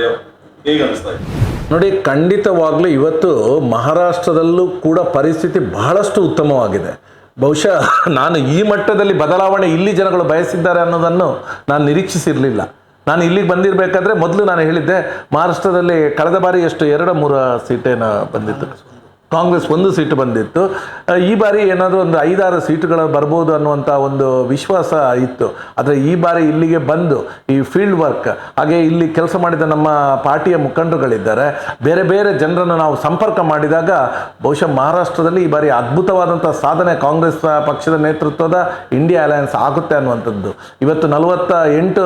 ಹೇಗೆ ಅನಿಸ್ತಾ ಇದೆ? ನೋಡಿ, ಖಂಡಿತವಾಗ್ಲೂ ಇವತ್ತು ಮಹಾರಾಷ್ಟ್ರದಲ್ಲೂ ಕೂಡ ಪರಿಸ್ಥಿತಿ ಬಹಳಷ್ಟು ಉತ್ತಮವಾಗಿದೆ. ಬಹುಶಃ ನಾನು ಈ ಮಟ್ಟದಲ್ಲಿ ಬದಲಾವಣೆ ಇಲ್ಲಿ ಜನಗಳು ಬಯಸಿದ್ದಾರೆ ಅನ್ನೋದನ್ನು ನಾನು ನಿರೀಕ್ಷಿಸಿರಲಿಲ್ಲ. ನಾನು ಇಲ್ಲಿಗೆ ಬಂದಿರಬೇಕಾದ್ರೆ ಮೊದಲು ನಾನು ಹೇಳಿದ್ದೆ, ಮಹಾರಾಷ್ಟ್ರದಲ್ಲಿ ಕಳೆದ ಬಾರಿ ಎಷ್ಟು ಎರಡು ಮೂರು ಸೀಟೇನ ಬಂದಿತ್ತು. ಕಾಂಗ್ರೆಸ್ ಒಂದು ಸೀಟು ಬಂದಿತ್ತು. ಈ ಬಾರಿ ಏನಾದರೂ ಒಂದು ಐದಾರು ಸೀಟುಗಳು ಬರ್ಬೋದು ಅನ್ನುವಂಥ ಒಂದು ವಿಶ್ವಾಸ ಇತ್ತು. ಆದರೆ ಈ ಬಾರಿ ಇಲ್ಲಿಗೆ ಬಂದು ಈ ಫೀಲ್ಡ್ ವರ್ಕ್ ಹಾಗೆ ಇಲ್ಲಿ ಕೆಲಸ ಮಾಡಿದ ನಮ್ಮ ಪಾರ್ಟಿಯ ಮುಖಂಡರುಗಳಿದ್ದಾರೆ. ಬೇರೆ ಬೇರೆ ಜನರನ್ನು ನಾವು ಸಂಪರ್ಕ ಮಾಡಿದಾಗ ಬಹುಶಃ ಮಹಾರಾಷ್ಟ್ರದಲ್ಲಿ ಈ ಬಾರಿ ಅದ್ಭುತವಾದಂಥ ಸಾಧನೆ ಕಾಂಗ್ರೆಸ್ ಪಕ್ಷದ ನೇತೃತ್ವದ ಇಂಡಿಯಾ ಅಲಯನ್ಸ್ ಆಗುತ್ತೆ ಅನ್ನುವಂಥದ್ದು. ಇವತ್ತು ನಲವತ್ತ ಎಂಟು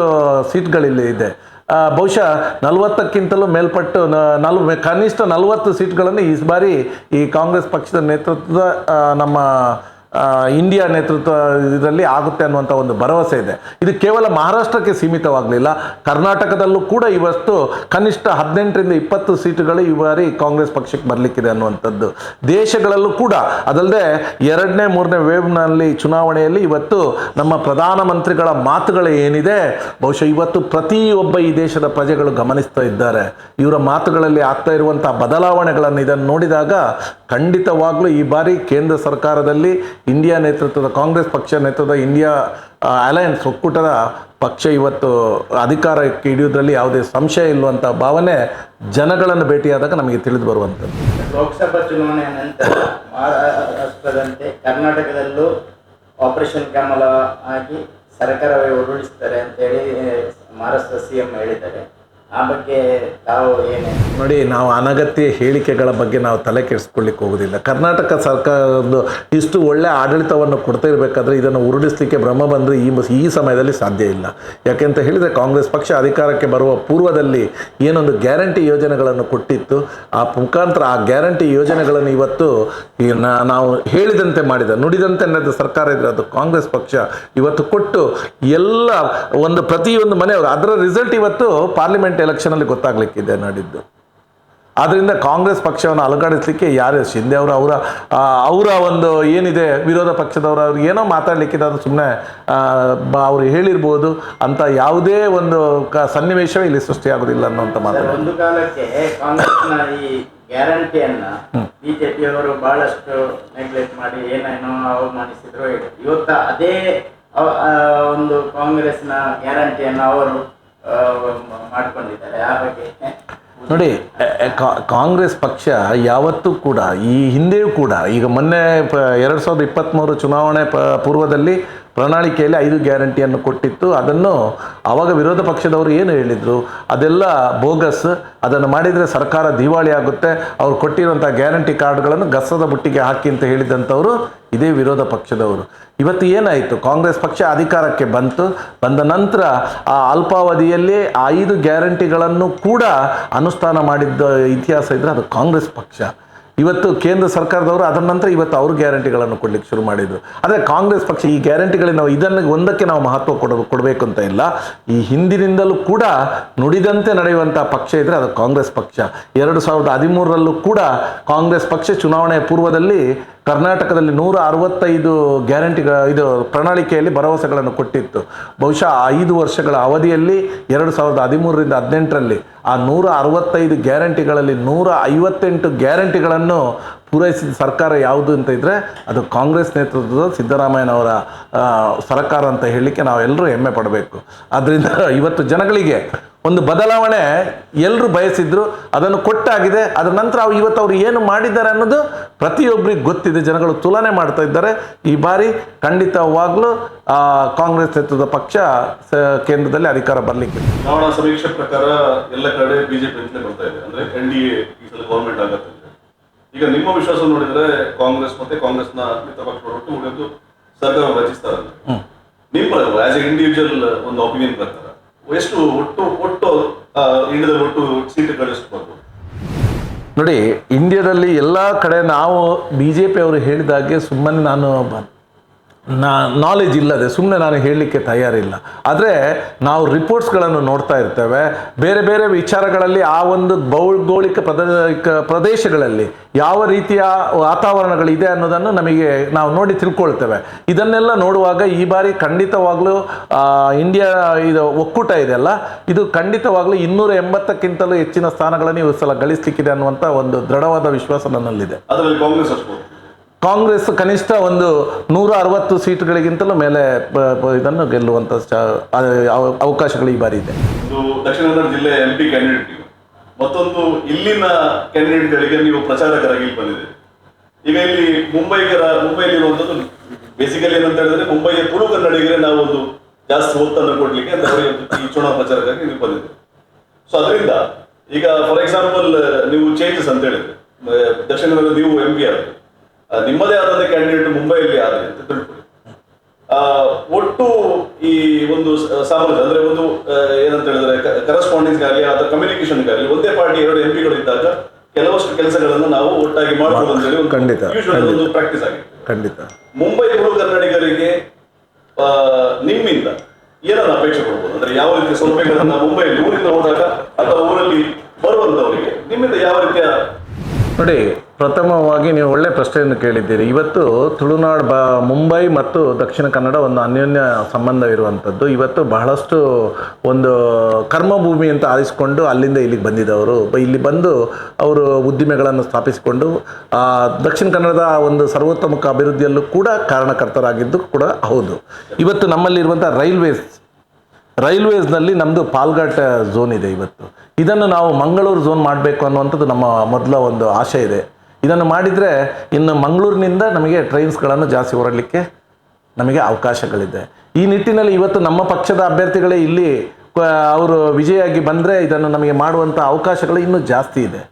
ಸೀಟ್ಗಳಿಲ್ಲಿ ಇದೆ. ಬಹುಶಃ ನಲವತ್ತಕ್ಕಿಂತಲೂ ಮೇಲ್ಪಟ್ಟು ನಲ್ ಕನಿಷ್ಠ ನಲವತ್ತು ಸೀಟ್ಗಳನ್ನು ಈ ಬಾರಿ ಈ ಕಾಂಗ್ರೆಸ್ ಪಕ್ಷದ ನೇತೃತ್ವದ ನಮ್ಮ ಇಂಡಿಯಾ ನೇತೃತ್ವ ಇದರಲ್ಲಿ ಆಗುತ್ತೆ ಅನ್ನುವಂಥ ಒಂದು ಭರವಸೆ ಇದೆ. ಇದು ಕೇವಲ ಮಹಾರಾಷ್ಟ್ರಕ್ಕೆ ಸೀಮಿತವಾಗಲಿಲ್ಲ. ಕರ್ನಾಟಕದಲ್ಲೂ ಕೂಡ ಇವತ್ತು ಕನಿಷ್ಠ ಹದಿನೆಂಟರಿಂದ ಇಪ್ಪತ್ತು ಸೀಟುಗಳು ಈ ಬಾರಿ ಕಾಂಗ್ರೆಸ್ ಪಕ್ಷಕ್ಕೆ ಬರಲಿಕ್ಕಿದೆ ಅನ್ನುವಂಥದ್ದು. ದೇಶಗಳಲ್ಲೂ ಕೂಡ ಅದಲ್ಲದೆ ಎರಡನೇ, ಮೂರನೇ ವೇವ್ನಲ್ಲಿ ಚುನಾವಣೆಯಲ್ಲಿ ಇವತ್ತು ನಮ್ಮ ಪ್ರಧಾನಮಂತ್ರಿಗಳ ಮಾತುಗಳು ಏನಿದೆ, ಬಹುಶಃ ಇವತ್ತು ಪ್ರತಿಯೊಬ್ಬ ಈ ದೇಶದ ಪ್ರಜೆಗಳು ಗಮನಿಸ್ತಾ ಇದ್ದಾರೆ. ಇವರ ಮಾತುಗಳಲ್ಲಿ ಆಗ್ತಾ ಇರುವಂಥ ಬದಲಾವಣೆಗಳನ್ನು ಇದನ್ನು ನೋಡಿದಾಗ ಖಂಡಿತವಾಗ್ಲೂ ಈ ಬಾರಿ ಕೇಂದ್ರ ಸರ್ಕಾರದಲ್ಲಿ ಇಂಡಿಯಾ ನೇತೃತ್ವದ, ಕಾಂಗ್ರೆಸ್ ಪಕ್ಷ ನೇತೃತ್ವದ, ಇಂಡಿಯಾ ಅಲಯನ್ಸ್ ಒಕ್ಕೂಟದ ಪಕ್ಷ ಇವತ್ತು ಅಧಿಕಾರಕ್ಕೆ ಹಿಡಿಯೋದ್ರಲ್ಲಿ ಯಾವುದೇ ಸಂಶಯ ಇಲ್ಲುವಂಥ ಭಾವನೆ ಜನಗಳನ್ನು ಭೇಟಿಯಾದಾಗ ನಮಗೆ ತಿಳಿದು ಬರುವಂಥದ್ದು. ಲೋಕಸಭಾ ಚುನಾವಣೆಯ ನಂತರ ಮಹಾರಾಷ್ಟ್ರದಂತೆ ಕರ್ನಾಟಕದಲ್ಲೂ ಆಪರೇಷನ್ ಕಮಲ ಆಗಿ ಸರ್ಕಾರವೇ ಉರುಳಿಸ್ತಾರೆ ಅಂತೇಳಿ ಮಹಾರಾಷ್ಟ್ರ ಸಿ ಎಂ ಹೇಳಿದ್ದಾರೆ. ನೋಡಿ, ನಾವು ಅನಗತ್ಯ ಹೇಳಿಕೆಗಳ ಬಗ್ಗೆ ನಾವು ತಲೆ ಕೆಡಿಸ್ಕೊಳ್ಳಿಕ್ಕೆ ಹೋಗೋದಿಲ್ಲ. ಕರ್ನಾಟಕ ಸರ್ಕಾರದ್ದು ಇಷ್ಟು ಒಳ್ಳೆ ಆಡಳಿತವನ್ನು ಕೊಡ್ತಾ ಇರಬೇಕಾದ್ರೆ ಇದನ್ನು ಉರುಳಿಸ್ಲಿಕ್ಕೆ ಭ್ರಮ ಬಂದರೆ ಈ ಈ ಸಮಯದಲ್ಲಿ ಸಾಧ್ಯ ಇಲ್ಲ. ಯಾಕೆಂತ ಹೇಳಿದರೆ ಕಾಂಗ್ರೆಸ್ ಪಕ್ಷ ಅಧಿಕಾರಕ್ಕೆ ಬರುವ ಪೂರ್ವದಲ್ಲಿ ಏನೊಂದು ಗ್ಯಾರಂಟಿ ಯೋಜನೆಗಳನ್ನು ಕೊಟ್ಟಿತ್ತು. ಆ ಮುಖಾಂತರ ಆ ಗ್ಯಾರಂಟಿ ಯೋಜನೆಗಳನ್ನು ಇವತ್ತು ನಾವು ಹೇಳಿದಂತೆ ಮಾಡಿದ, ನುಡಿದಂತೆ ನಡೆದ ಸರ್ಕಾರ ಇದ್ರೆ ಅದು ಕಾಂಗ್ರೆಸ್ ಪಕ್ಷ ಇವತ್ತು ಕೊಟ್ಟು ಎಲ್ಲ ಒಂದು ಪ್ರತಿಯೊಂದು ಮನೆಯವರು ಅದರ ರಿಸಲ್ಟ್ ಇವತ್ತು ಪಾರ್ಲಿಮೆಂಟ್ ಎಲೆಕ್ಷನಲ್ಲಿ ಗೊತ್ತಾಗ್ಲಿಕ್ಕಿದೆ ನಾಡಿದ್ದು ಆದ್ದರಿಂದ ಕಾಂಗ್ರೆಸ್ ಪಕ್ಷವನ್ನು ಅಲುಗಾಡಿಸ್ಲಿಕ್ಕೆ ಯಾರು ಶಿಂದೆ ಅವರು ಅವರ ಅವರ ಒಂದು ಏನಿದೆ ವಿರೋಧ ಪಕ್ಷದವರು ಅವ್ರಿಗೆ ಏನೋ ಮಾತಾಡಲಿಕ್ಕಿದೆ ಅದು ಸುಮ್ಮನೆ ಅವರು ಹೇಳಿರ್ಬೋದು ಅಂತ ಯಾವುದೇ ಒಂದು ಕ ಸನ್ನಿವೇಶವೇ ಇಲ್ಲಿ ಸೃಷ್ಟಿಯಾಗೋದಿಲ್ಲ ಅನ್ನೋಂಥ ಮಾತು. ಒಂದು ಕಾಲಕ್ಕೆ ಕಾಂಗ್ರೆಸ್ನ ಈ ಗ್ಯಾರಂಟಿಯನ್ನ ಬಿಜೆಪಿಯವರು ಬಹಳಷ್ಟು ನೆಗ್ಲೆಕ್ಟ್ ಮಾಡಿ ಏನೇನೋ ಅವಮಾನಿಸಿದ್ರು ಇವತ್ತು ಅದೇ ಒಂದು ಕಾಂಗ್ರೆಸ್ನ ಗ್ಯಾರಂಟಿಯನ್ನು ಅವರು ಮಾಡ್ಕೊಂಡಿದ್ದಾರೆ. ಆ ಬಗ್ಗೆ ನೋಡಿ ಕಾಂಗ್ರೆಸ್ ಪಕ್ಷ ಯಾವತ್ತೂ ಕೂಡ, ಈ ಹಿಂದೆಯೂ ಕೂಡ, ಈಗ ಮೊನ್ನೆ ಪ, ಎರಡು ಸಾವಿರದ ಇಪ್ಪತ್ತ್ಮೂರು ಚುನಾವಣೆ ಪ, ಪೂರ್ವದಲ್ಲಿ ಪ್ರಣಾಳಿಕೆಯಲ್ಲಿ ಐದು ಗ್ಯಾರಂಟಿಯನ್ನು ಕೊಟ್ಟಿತ್ತು. ಅದನ್ನು ಆವಾಗ ವಿರೋಧ ಪಕ್ಷದವರು ಏನು ಹೇಳಿದರು? ಅದೆಲ್ಲ ಬೋಗಸ್. ಅದನ್ನು ಮಾಡಿದರೆ ಸರ್ಕಾರ ದಿವಾಳಿ ಆಗುತ್ತೆ. ಅವ್ರು ಕೊಟ್ಟಿರುವಂಥ ಗ್ಯಾರಂಟಿ ಕಾರ್ಡ್ಗಳನ್ನು ಗಸದ ಬುಟ್ಟಿಗೆ ಹಾಕಿ ಅಂತ ಹೇಳಿದಂಥವರು ಇದೇ ವಿರೋಧ ಪಕ್ಷದವರು. ಇವತ್ತು ಏನಾಯಿತು? ಕಾಂಗ್ರೆಸ್ ಪಕ್ಷ ಅಧಿಕಾರಕ್ಕೆ ಬಂತು. ಬಂದ ನಂತರ ಆ ಅಲ್ಪಾವಧಿಯಲ್ಲಿ ಐದು ಗ್ಯಾರಂಟಿಗಳನ್ನು ಕೂಡ ಅನುಷ್ಠಾನ ಮಾಡಿದ್ದ ಇತಿಹಾಸ ಇದ್ದರೆ ಅದು ಕಾಂಗ್ರೆಸ್ ಪಕ್ಷ. ಇವತ್ತು ಕೇಂದ್ರ ಸರ್ಕಾರದವರು ಅದರ ನಂತರ ಇವತ್ತು ಅವರು ಗ್ಯಾರಂಟಿಗಳನ್ನು ಕೊಡ್ಲಿಕ್ಕೆ ಶುರು ಮಾಡಿದರು. ಆದರೆ ಕಾಂಗ್ರೆಸ್ ಪಕ್ಷ ಈ ಗ್ಯಾರಂಟಿಗಳಿಗೆ ನಾವು ಇದನ್ನು ಒಂದಕ್ಕೆ ನಾವು ಮಹತ್ವ ಕೊಡ, ಕೊಡಬೇಕು ಅಂತ ಇಲ್ಲ. ಈ ಹಿಂದಿನಿಂದಲೂ ಕೂಡ ನುಡಿದಂತೆ ನಡೆಯುವಂಥ ಪಕ್ಷ ಇದ್ದರೆ ಅದು ಕಾಂಗ್ರೆಸ್ ಪಕ್ಷ. ಎರಡು ಸಾವಿರದ ಹದಿಮೂರರಲ್ಲೂ ಕೂಡ ಕಾಂಗ್ರೆಸ್ ಪಕ್ಷ ಚುನಾವಣೆಯ ಪೂರ್ವದಲ್ಲಿ ಕರ್ನಾಟಕದಲ್ಲಿ ನೂರ ಅರವತ್ತೈದು ಗ್ಯಾರಂಟಿಗಳ ಇದು ಪ್ರಣಾಳಿಕೆಯಲ್ಲಿ ಭರವಸೆಗಳನ್ನು ಕೊಟ್ಟಿತ್ತು. ಬಹುಶಃ ಐದು ವರ್ಷಗಳ ಅವಧಿಯಲ್ಲಿ ಎರಡು ಸಾವಿರದ ಹದಿಮೂರರಿಂದ ಹದಿನೆಂಟರಲ್ಲಿ ಆ ನೂರ ಅರವತ್ತೈದು ಗ್ಯಾರಂಟಿಗಳಲ್ಲಿ ನೂರ ಐವತ್ತೆಂಟು ಗ್ಯಾರಂಟಿಗಳನ್ನು ಪೂರೈಸಿದ ಸರ್ಕಾರ ಯಾವುದು ಅಂತ ಇದ್ದರೆ ಅದು ಕಾಂಗ್ರೆಸ್ ನೇತೃತ್ವದ ಸಿದ್ದರಾಮಯ್ಯನವರ ಸರ್ಕಾರ ಅಂತ ಹೇಳಲಿಕ್ಕೆ ನಾವೆಲ್ಲರೂ ಹೆಮ್ಮೆ ಪಡಬೇಕು. ಆದ್ದರಿಂದ ಇವತ್ತು ಜನಗಳಿಗೆ ಒಂದು ಬದಲಾವಣೆ ಎಲ್ಲರೂ ಬಯಸಿದ್ರು ಅದನ್ನು ಕೊಟ್ಟಾಗಿದೆ. ಅದರ ನಂತರ ಅವು ಇವತ್ತು ಅವರು ಏನು ಮಾಡಿದ್ದಾರೆ ಅನ್ನೋದು ಪ್ರತಿಯೊಬ್ಬರಿಗೆ ಗೊತ್ತಿದೆ. ಜನಗಳು ತುಲನೆ ಮಾಡ್ತಾ ಇದ್ದಾರೆ. ಈ ಬಾರಿ ಖಂಡಿತವಾಗ್ಲೂ ಕಾಂಗ್ರೆಸ್ ನೇತೃತ್ವದ ಪಕ್ಷ ಕೇಂದ್ರದಲ್ಲಿ ಅಧಿಕಾರ ಬರಲಿಕ್ಕೆ. ಸಮೀಕ್ಷೆ ಪ್ರಕಾರ ಎಲ್ಲ ಕಡೆ ಬಿಜೆಪಿ ಬರ್ತಾ ಇದೆ. ಅಂದ್ರೆ ಎನ್ ಡಿ ಎ ಗೌರ್ಮೆಂಟ್ ಆಗತ್ತೆ. ಈಗ ನಿಮ್ಮ ವಿಶ್ವಾಸ ನೋಡಿದ್ರೆ ಕಾಂಗ್ರೆಸ್ ಮತ್ತೆ ಕಾಂಗ್ರೆಸ್ನ ಮಿತ್ರ ಪಕ್ಷಗಳು ಒಟ್ಟು ಉಳಿದು ಸರ್ಕಾರ ರಚಿಸ್ತಾರೆ. ನಿಮ್ಮ ಆಸ್ ಎ ಇಂಡಿವಿಜುವಲ್ ಒಂದು ಒಪಿನಿಯನ್ ಪ್ರಕಾರ ಎಷ್ಟು ಒಟ್ಟು ಒಟ್ಟು ಇಂಡಿಯಾದಲ್ಲಿ ಒಟ್ಟು ಸೀಟುಗಳು ಎಷ್ಟು ಬರ್ಬೋದು? ನೋಡಿ ಇಂಡಿಯಾದಲ್ಲಿ ಎಲ್ಲ ಕಡೆ ನಾವು ಬಿ ಜೆ ಪಿ ಅವರು ಹೇಳಿದಾಗೆ ಸುಮ್ಮನೆ ನಾನು ನಾ ನಾಲೆಜ್ ಇಲ್ಲದೆ ಸುಮ್ಮನೆ ನಾನು ಹೇಳಲಿಕ್ಕೆ ತಯಾರಿಲ್ಲ. ಆದರೆ ನಾವು ರಿಪೋರ್ಟ್ಸ್ಗಳನ್ನು ನೋಡ್ತಾ ಇರ್ತೇವೆ. ಬೇರೆ ಬೇರೆ ವಿಚಾರಗಳಲ್ಲಿ ಆ ಒಂದು ಭೌಗೋಳಿಕ ಪ್ರದ ಪ್ರದೇಶಗಳಲ್ಲಿ ಯಾವ ರೀತಿಯ ವಾತಾವರಣಗಳಿದೆ ಅನ್ನೋದನ್ನು ನಮಗೆ ನಾವು ನೋಡಿ ತಿಳ್ಕೊಳ್ತೇವೆ. ಇದನ್ನೆಲ್ಲ ನೋಡುವಾಗ ಈ ಬಾರಿ ಖಂಡಿತವಾಗಲೂ ಇಂಡಿಯಾ ಇದು ಒಕ್ಕೂಟ ಇದೆಯಲ್ಲ? ಇದು ಖಂಡಿತವಾಗಲೂ ಇನ್ನೂರ ಎಂಬತ್ತಕ್ಕಿಂತಲೂ ಹೆಚ್ಚಿನ ಸ್ಥಾನಗಳನ್ನು ಈ ಸಲ ಗಳಿಸಲಿಕ್ಕಿದೆ ಅನ್ನುವಂಥ ಒಂದು ದೃಢವಾದ ವಿಶ್ವಾಸ ನನ್ನಲ್ಲಿದೆ. ಅದರಲ್ಲಿ ಕಾಂಗ್ರೆಸ್ ಕಾಂಗ್ರೆಸ್ ಕನಿಷ್ಠ ಒಂದು ನೂರ ಅರವತ್ತು ಸೀಟ್ಗಳಿಗಿಂತಲೂ ಮೇಲೆ ಇದನ್ನು ಅವ- ಅವಕಾಶಗಳು ಈ ಬಾರಿ ಇದೆ. ದಕ್ಷಿಣ ಕನ್ನಡ ಜಿಲ್ಲೆ ಎಂ ಪಿ ಕ್ಯಾಂಡಿಡೇಟ್ ಮತ್ತೊಂದು ಇಲ್ಲಿನ ಕ್ಯಾಂಡಿಡೇಟ್ಗಳಿಗೆ ನೀವು ಪ್ರಚಾರಕರಾಗಿ ಬಂದಿದೆ ಈಗ ಇಲ್ಲಿ ಮುಂಬೈಗರ ಮುಂಬೈಲಿ ಇರುವಂತದ್ದು ಬೇಸಿಕಲಿ ಏನಂತ ಹೇಳಿದ್ರೆ ಮುಂಬೈಯ ಪೂರ್ವ ಕನ್ನಡಿಗರೇ ನಾವು ಒಂದು ಜಾಸ್ತಿ ಒತ್ತನ್ನು ಕೊಡ್ಲಿಕ್ಕೆ ಅಂತ ಈ ಚುನಾವಣಾ ಪ್ರಚಾರಕ್ಕಾಗಿ ನೀವು ಬಂದಿದೆ ಸೊ ಅದರಿಂದ ಈಗ ಫಾರ್ ಎಕ್ಸಾಂಪಲ್ ನೀವು ಚೇಂಜಸ್ ಅಂತ ಹೇಳಿದ್ರೆ ದಕ್ಷಿಣ ಕನ್ನಡ ನೀವು ಎಂ ಪಿ ಆದ್ರೆ ನಿಮ್ಮದೇ ಆದಂತ ಕ್ಯಾಂಡಿಡೇಟ್ ಮುಂಬೈಯಲ್ಲಿ ಆದ್ರೆ ಅಂತ ತಿಳ್ಕೊಳ್ಳಿ. ಆ, ಒಟ್ಟು ಈ ಒಂದು ಸಾಮರ್ಥ್ಯ ಅಂದ್ರೆ ಒಂದು ಏನಂತ ಹೇಳಿದ್ರೆ ಕರೆಸ್ಪಾಂಡೆನ್ಸ್ ಆಗಲಿ ಅಥವಾ ಕಮ್ಯುನಿಕೇಶನ್ ಆಗಲಿ ಒಂದೇ ಪಾರ್ಟಿ ಎರಡು ಎಂ ಪಿಗಳು ಇದ್ದಾಗ ಕೆಲವಷ್ಟು ಕೆಲಸಗಳನ್ನು ನಾವು ಒಟ್ಟಾಗಿ ಮಾಡಬಹುದು ಅಂತ ಹೇಳಿ ಒಂದು ಖಂಡಿತ, ಒಂದು ಪ್ರಾಕ್ಟೀಸ್ ಆಗಿದೆ. ಖಂಡಿತ. ಮುಂಬೈ ತುಳು ಕನ್ನಡಿಗರಿಗೆ ಆ, ನಿಮ್ಮಿಂದ ಏನನ್ನ ಅಪೇಕ್ಷೆ ಕೊಡ್ಬೋದು? ಅಂದ್ರೆ ಯಾವ ರೀತಿಯ ಸೌಲಭ್ಯಗಳನ್ನ ಮುಂಬೈಯಲ್ಲಿ ಊರಿಂದ ಹೋದಾಗ ಅಥವಾ ಊರಲ್ಲಿ ಬರುವಂತವರಿಗೆ ನಿಮ್ಮಿಂದ ಯಾವ ರೀತಿಯ ನೋಡಿ, ಪ್ರಥಮವಾಗಿ ನೀವು ಒಳ್ಳೆ ಪ್ರಶ್ನೆಯನ್ನು ಕೇಳಿದ್ದೀರಿ. ಇವತ್ತು ತುಳುನಾಡು ಬ, ಮುಂಬೈ ಮತ್ತು ದಕ್ಷಿಣ ಕನ್ನಡ ಒಂದು ಅನ್ಯೋನ್ಯ ಸಂಬಂಧವಿರುವಂಥದ್ದು ಇವತ್ತು ಬಹಳಷ್ಟು ಒಂದು ಕರ್ಮಭೂಮಿ ಅಂತ ಆರಿಸಿಕೊಂಡು ಅಲ್ಲಿಂದ ಇಲ್ಲಿಗೆ ಬಂದಿದ್ದವರು ಇಲ್ಲಿ ಬಂದು ಅವರು ಉದ್ದಿಮೆಗಳನ್ನು ಸ್ಥಾಪಿಸಿಕೊಂಡು ದಕ್ಷಿಣ ಕನ್ನಡದ ಒಂದು ಸರ್ವತೋಮುಖ ಅಭಿವೃದ್ಧಿಯಲ್ಲೂ ಕೂಡ ಕಾರಣಕರ್ತರಾಗಿದ್ದು ಕೂಡ ಹೌದು. ಇವತ್ತು ನಮ್ಮಲ್ಲಿರುವಂಥ ರೈಲ್ವೇಸ್, ರೈಲ್ವೇಸ್ನಲ್ಲಿ ನಮ್ಮದು ಪಾಲ್ಘಾಟ್ ಝೋನ್ ಇದೆ ಇವತ್ತು. ಇದನ್ನು ನಾವು ಮಂಗಳೂರು ಝೋನ್ ಮಾಡಬೇಕು ಅನ್ನುವಂಥದ್ದು ನಮ್ಮ ಮೊದಲ ಒಂದು ಆಶೆ ಇದೆ. ಇದನ್ನು ಮಾಡಿದರೆ ಇನ್ನು ಮಂಗಳೂರಿನಿಂದ ನಮಗೆ ಟ್ರೈನ್ಸ್ಗಳನ್ನು ಜಾಸ್ತಿ ಹೊರಡಲಿಕ್ಕೆ ನಮಗೆ ಅವಕಾಶಗಳಿದೆ. ಈ ನಿಟ್ಟಿನಲ್ಲಿ ಇವತ್ತು ನಮ್ಮ ಪಕ್ಷದ ಅಭ್ಯರ್ಥಿಗಳೇ ಇಲ್ಲಿ ಅವರು ವಿಜಯಾಗಿ ಬಂದರೆ ಇದನ್ನು ನಮಗೆ ಮಾಡುವಂಥ ಅವಕಾಶಗಳು ಇನ್ನೂ ಜಾಸ್ತಿ ಇದೆ.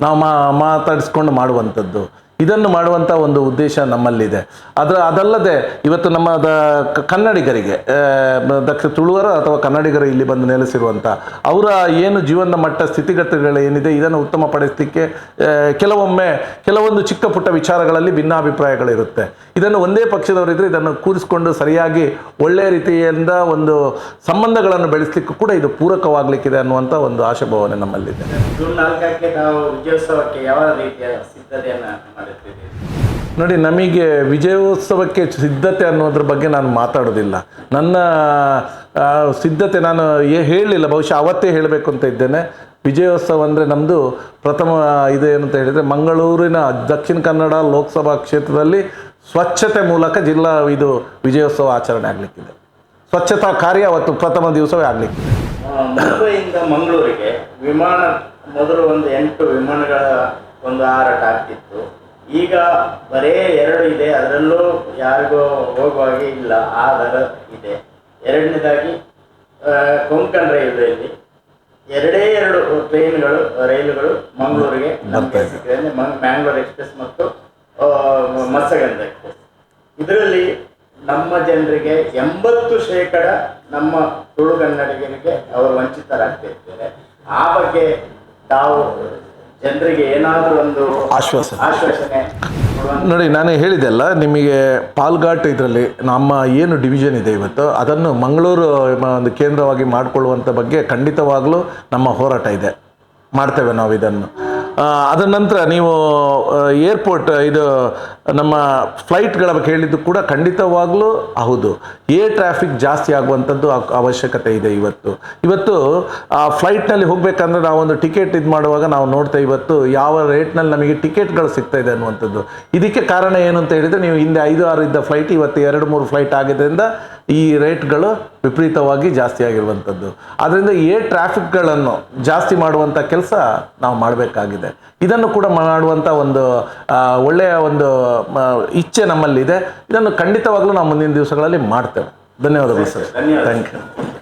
ನಾವು ಮಾತಾಡಿಸ್ಕೊಂಡು ಮಾಡುವಂಥದ್ದು. ಇದನ್ನು ಮಾಡುವಂಥ ಒಂದು ಉದ್ದೇಶ ನಮ್ಮಲ್ಲಿದೆ. ಅದರ ಅದಲ್ಲದೆ ಇವತ್ತು ನಮ್ಮ ದ ಕನ್ನಡಿಗರಿಗೆ ದಕ್ಷ ತುಳುವರು ಅಥವಾ ಕನ್ನಡಿಗರು ಇಲ್ಲಿ ಬಂದು ನೆಲೆಸಿರುವಂಥ ಅವರ ಏನು ಜೀವನದ ಮಟ್ಟ, ಸ್ಥಿತಿಗತಿಗಳು ಏನಿದೆ, ಇದನ್ನು ಉತ್ತಮಪಡಿಸಲಿಕ್ಕೆ ಕೆಲವೊಮ್ಮೆ ಕೆಲವೊಂದು ಚಿಕ್ಕ ಪುಟ್ಟ ವಿಚಾರಗಳಲ್ಲಿ ಭಿನ್ನಾಭಿಪ್ರಾಯಗಳಿರುತ್ತೆ. ಇದನ್ನು ಒಂದೇ ಪಕ್ಷದವರಿದ್ದರೆ ಇದನ್ನು ಕೂರಿಸಿಕೊಂಡು ಸರಿಯಾಗಿ ಒಳ್ಳೆಯ ರೀತಿಯಿಂದ ಒಂದು ಸಂಬಂಧಗಳನ್ನು ಬೆಳೆಸಲಿಕ್ಕೂ ಕೂಡ ಇದು ಪೂರಕವಾಗಲಿಕ್ಕಿದೆ ಅನ್ನುವಂಥ ಒಂದು ಆಶಾಭಾವನೆ ನಮ್ಮಲ್ಲಿದೆ. ಜೂನ್ ನಾಲ್ಕಕ್ಕೆ ತಾವು ವಿಜಯೋತ್ಸವಕ್ಕೆ ಯಾವ ರೀತಿಯ ಸಿದ್ಧತೆಯನ್ನ ಮಾಡುತ್ತಿದ್ದೀರಿ ನೋಡಿ ನಮಗೆ ವಿಜಯೋತ್ಸವಕ್ಕೆ ಸಿದ್ಧತೆ ಅನ್ನೋದ್ರ ಬಗ್ಗೆ ನಾನು ಮಾತಾಡೋದಿಲ್ಲ. ನನ್ನ ಸಿದ್ಧತೆ ನಾನು ಏ ಹೇಳಲಿಲ್ಲ ಬಹುಶಃ ಅವತ್ತೇ ಹೇಳಬೇಕು ಅಂತ ಇದ್ದೇನೆ. ವಿಜಯೋತ್ಸವ ಅಂದರೆ ನಮ್ಮದು ಪ್ರಥಮ ಇದು ಏನಂತ ಹೇಳಿದರೆ ಮಂಗಳೂರಿನ ದಕ್ಷಿಣ ಕನ್ನಡ ಲೋಕಸಭಾ ಕ್ಷೇತ್ರದಲ್ಲಿ ಸ್ವಚ್ಛತೆ ಮೂಲಕ ಜಿಲ್ಲಾ ಇದು ವಿಜಯೋತ್ಸವ ಆಚರಣೆ ಆಗಲಿಕ್ಕಿದೆ. ಸ್ವಚ್ಛತಾ ಕಾರ್ಯ ಅವತ್ತು ಪ್ರಥಮ ದಿವಸವೇ ಆಗಲಿಕ್ಕಿದೆ. ಮುಂಬೈಯಿಂದ ಮಂಗಳೂರಿಗೆ ವಿಮಾನ ಮೊದಲು ಒಂದು ಎಂಟು ವಿಮಾನಗಳ ಒಂದು ಹಾರಾಟ ಆಗ್ತಿತ್ತು. ಈಗ ಬರೇ ಎರಡು ಇದೆ ಅದರಲ್ಲೂ ಯಾರಿಗೂ ಹೋಗುವಾಗೆ ಇಲ್ಲ ಆ ದರ ಇದೆ. ಎರಡನೇದಾಗಿ ಕೊಂಕಣ ರೈಲ್ವೆಯಲ್ಲಿ ಎರಡೇ ಎರಡು ಟ್ರೈನ್ಗಳು ರೈಲುಗಳು ಮಂಗಳೂರಿಗೆ ಮ್ಯಾಂಗ್ಳೂರ್ ಎಕ್ಸ್ಪ್ರೆಸ್ ಮತ್ತು ಆ, ಮತ್ಸ್ಯಗಂಧ ಇದರಲ್ಲಿ ನಮ್ಮ ಜನರಿಗೆ ಎಂಬತ್ತು ಶೇಕಡ ನಮ್ಮ ತುಳು ಕನ್ನಡಿಗರಿಗೆ ಅವರು ವಂಚಿತರಾಗ್ತಿರ್ತಾರೆ. ಆ ಬಗ್ಗೆ ತಾವು ಜನರಿಗೆ ಏನಾದರೂ ಒಂದು ಆಶ್ವಾಸನೆ. ಆಶ್ವಾಸನೆ ನೋಡಿ ನಾನು ಹೇಳಿದೆಲ್ಲ ನಿಮಗೆ ಪಾಲ್ಘಾಟ್ ಇದರಲ್ಲಿ ನಮ್ಮ ಏನು ಡಿವಿಷನ್ ಇದೆ ಇವತ್ತು ಅದನ್ನು ಮಂಗಳೂರು ಒಂದು ಕೇಂದ್ರವಾಗಿ ಮಾಡಿಕೊಳ್ಳುವಂಥ ಬಗ್ಗೆ ಖಂಡಿತವಾಗಲೂ ನಮ್ಮ ಹೋರಾಟ ಇದೆ. ಮಾಡ್ತೇವೆ ನಾವು ಇದನ್ನು ಅದರ ನಂತರ ನೀವು ಏರ್ಪೋರ್ಟ್ ಇದು ನಮ್ಮ ಫ್ಲೈಟ್ಗಳ ಬಗ್ಗೆ ಹೇಳಿದ್ದು ಕೂಡ ಖಂಡಿತವಾಗಲೂ ಹೌದು. ಏರ್ ಟ್ರಾಫಿಕ್ ಜಾಸ್ತಿ ಆಗುವಂಥದ್ದು ಅವಶ್ಯಕತೆ ಇದೆ ಇವತ್ತು. ಇವತ್ತು, ಆ, ಫ್ಲೈಟ್ನಲ್ಲಿ ಹೋಗಬೇಕಂದ್ರೆ ನಾವೊಂದು ಟಿಕೆಟ್ ಇದು ಮಾಡುವಾಗ ನಾವು ನೋಡ್ತಾ ಇವತ್ತು ಯಾವ ರೇಟ್ನಲ್ಲಿ ನಮಗೆ ಟಿಕೆಟ್ಗಳು ಸಿಗ್ತಾ ಇದೆ ಅನ್ನುವಂಥದ್ದು. ಇದಕ್ಕೆ ಕಾರಣ ಏನು ಅಂತ ಹೇಳಿದರೆ ನೀವು ಹಿಂದೆ ಐದು ಆರು ಇದ್ದ ಫ್ಲೈಟ್, ಇವತ್ತು ಎರಡು ಮೂರು ಫ್ಲೈಟ್ ಆಗಿದ್ದರಿಂದ ಈ ರೇಟ್ಗಳು ವಿಪರೀತವಾಗಿ ಜಾಸ್ತಿ ಆಗಿರುವಂಥದ್ದು. ಆದ್ದರಿಂದ ಏ ಟ್ರಾಫಿಕ್ಗಳನ್ನು ಜಾಸ್ತಿ ಮಾಡುವಂಥ ಕೆಲಸ ನಾವು ಮಾಡಬೇಕಾಗಿದೆ. ಇದನ್ನು ಕೂಡ ಮಾಡುವಂಥ ಒಂದು ಒಳ್ಳೆಯ ಒಂದು ಇಚ್ಛೆ ನಮ್ಮಲ್ಲಿದೆ. ಇದನ್ನು ಖಂಡಿತವಾಗಲೂ ನಾವು ಮುಂದಿನ ದಿವಸಗಳಲ್ಲಿ ಮಾಡ್ತೇವೆ. ಧನ್ಯವಾದಗಳು ಸರ್. Thank you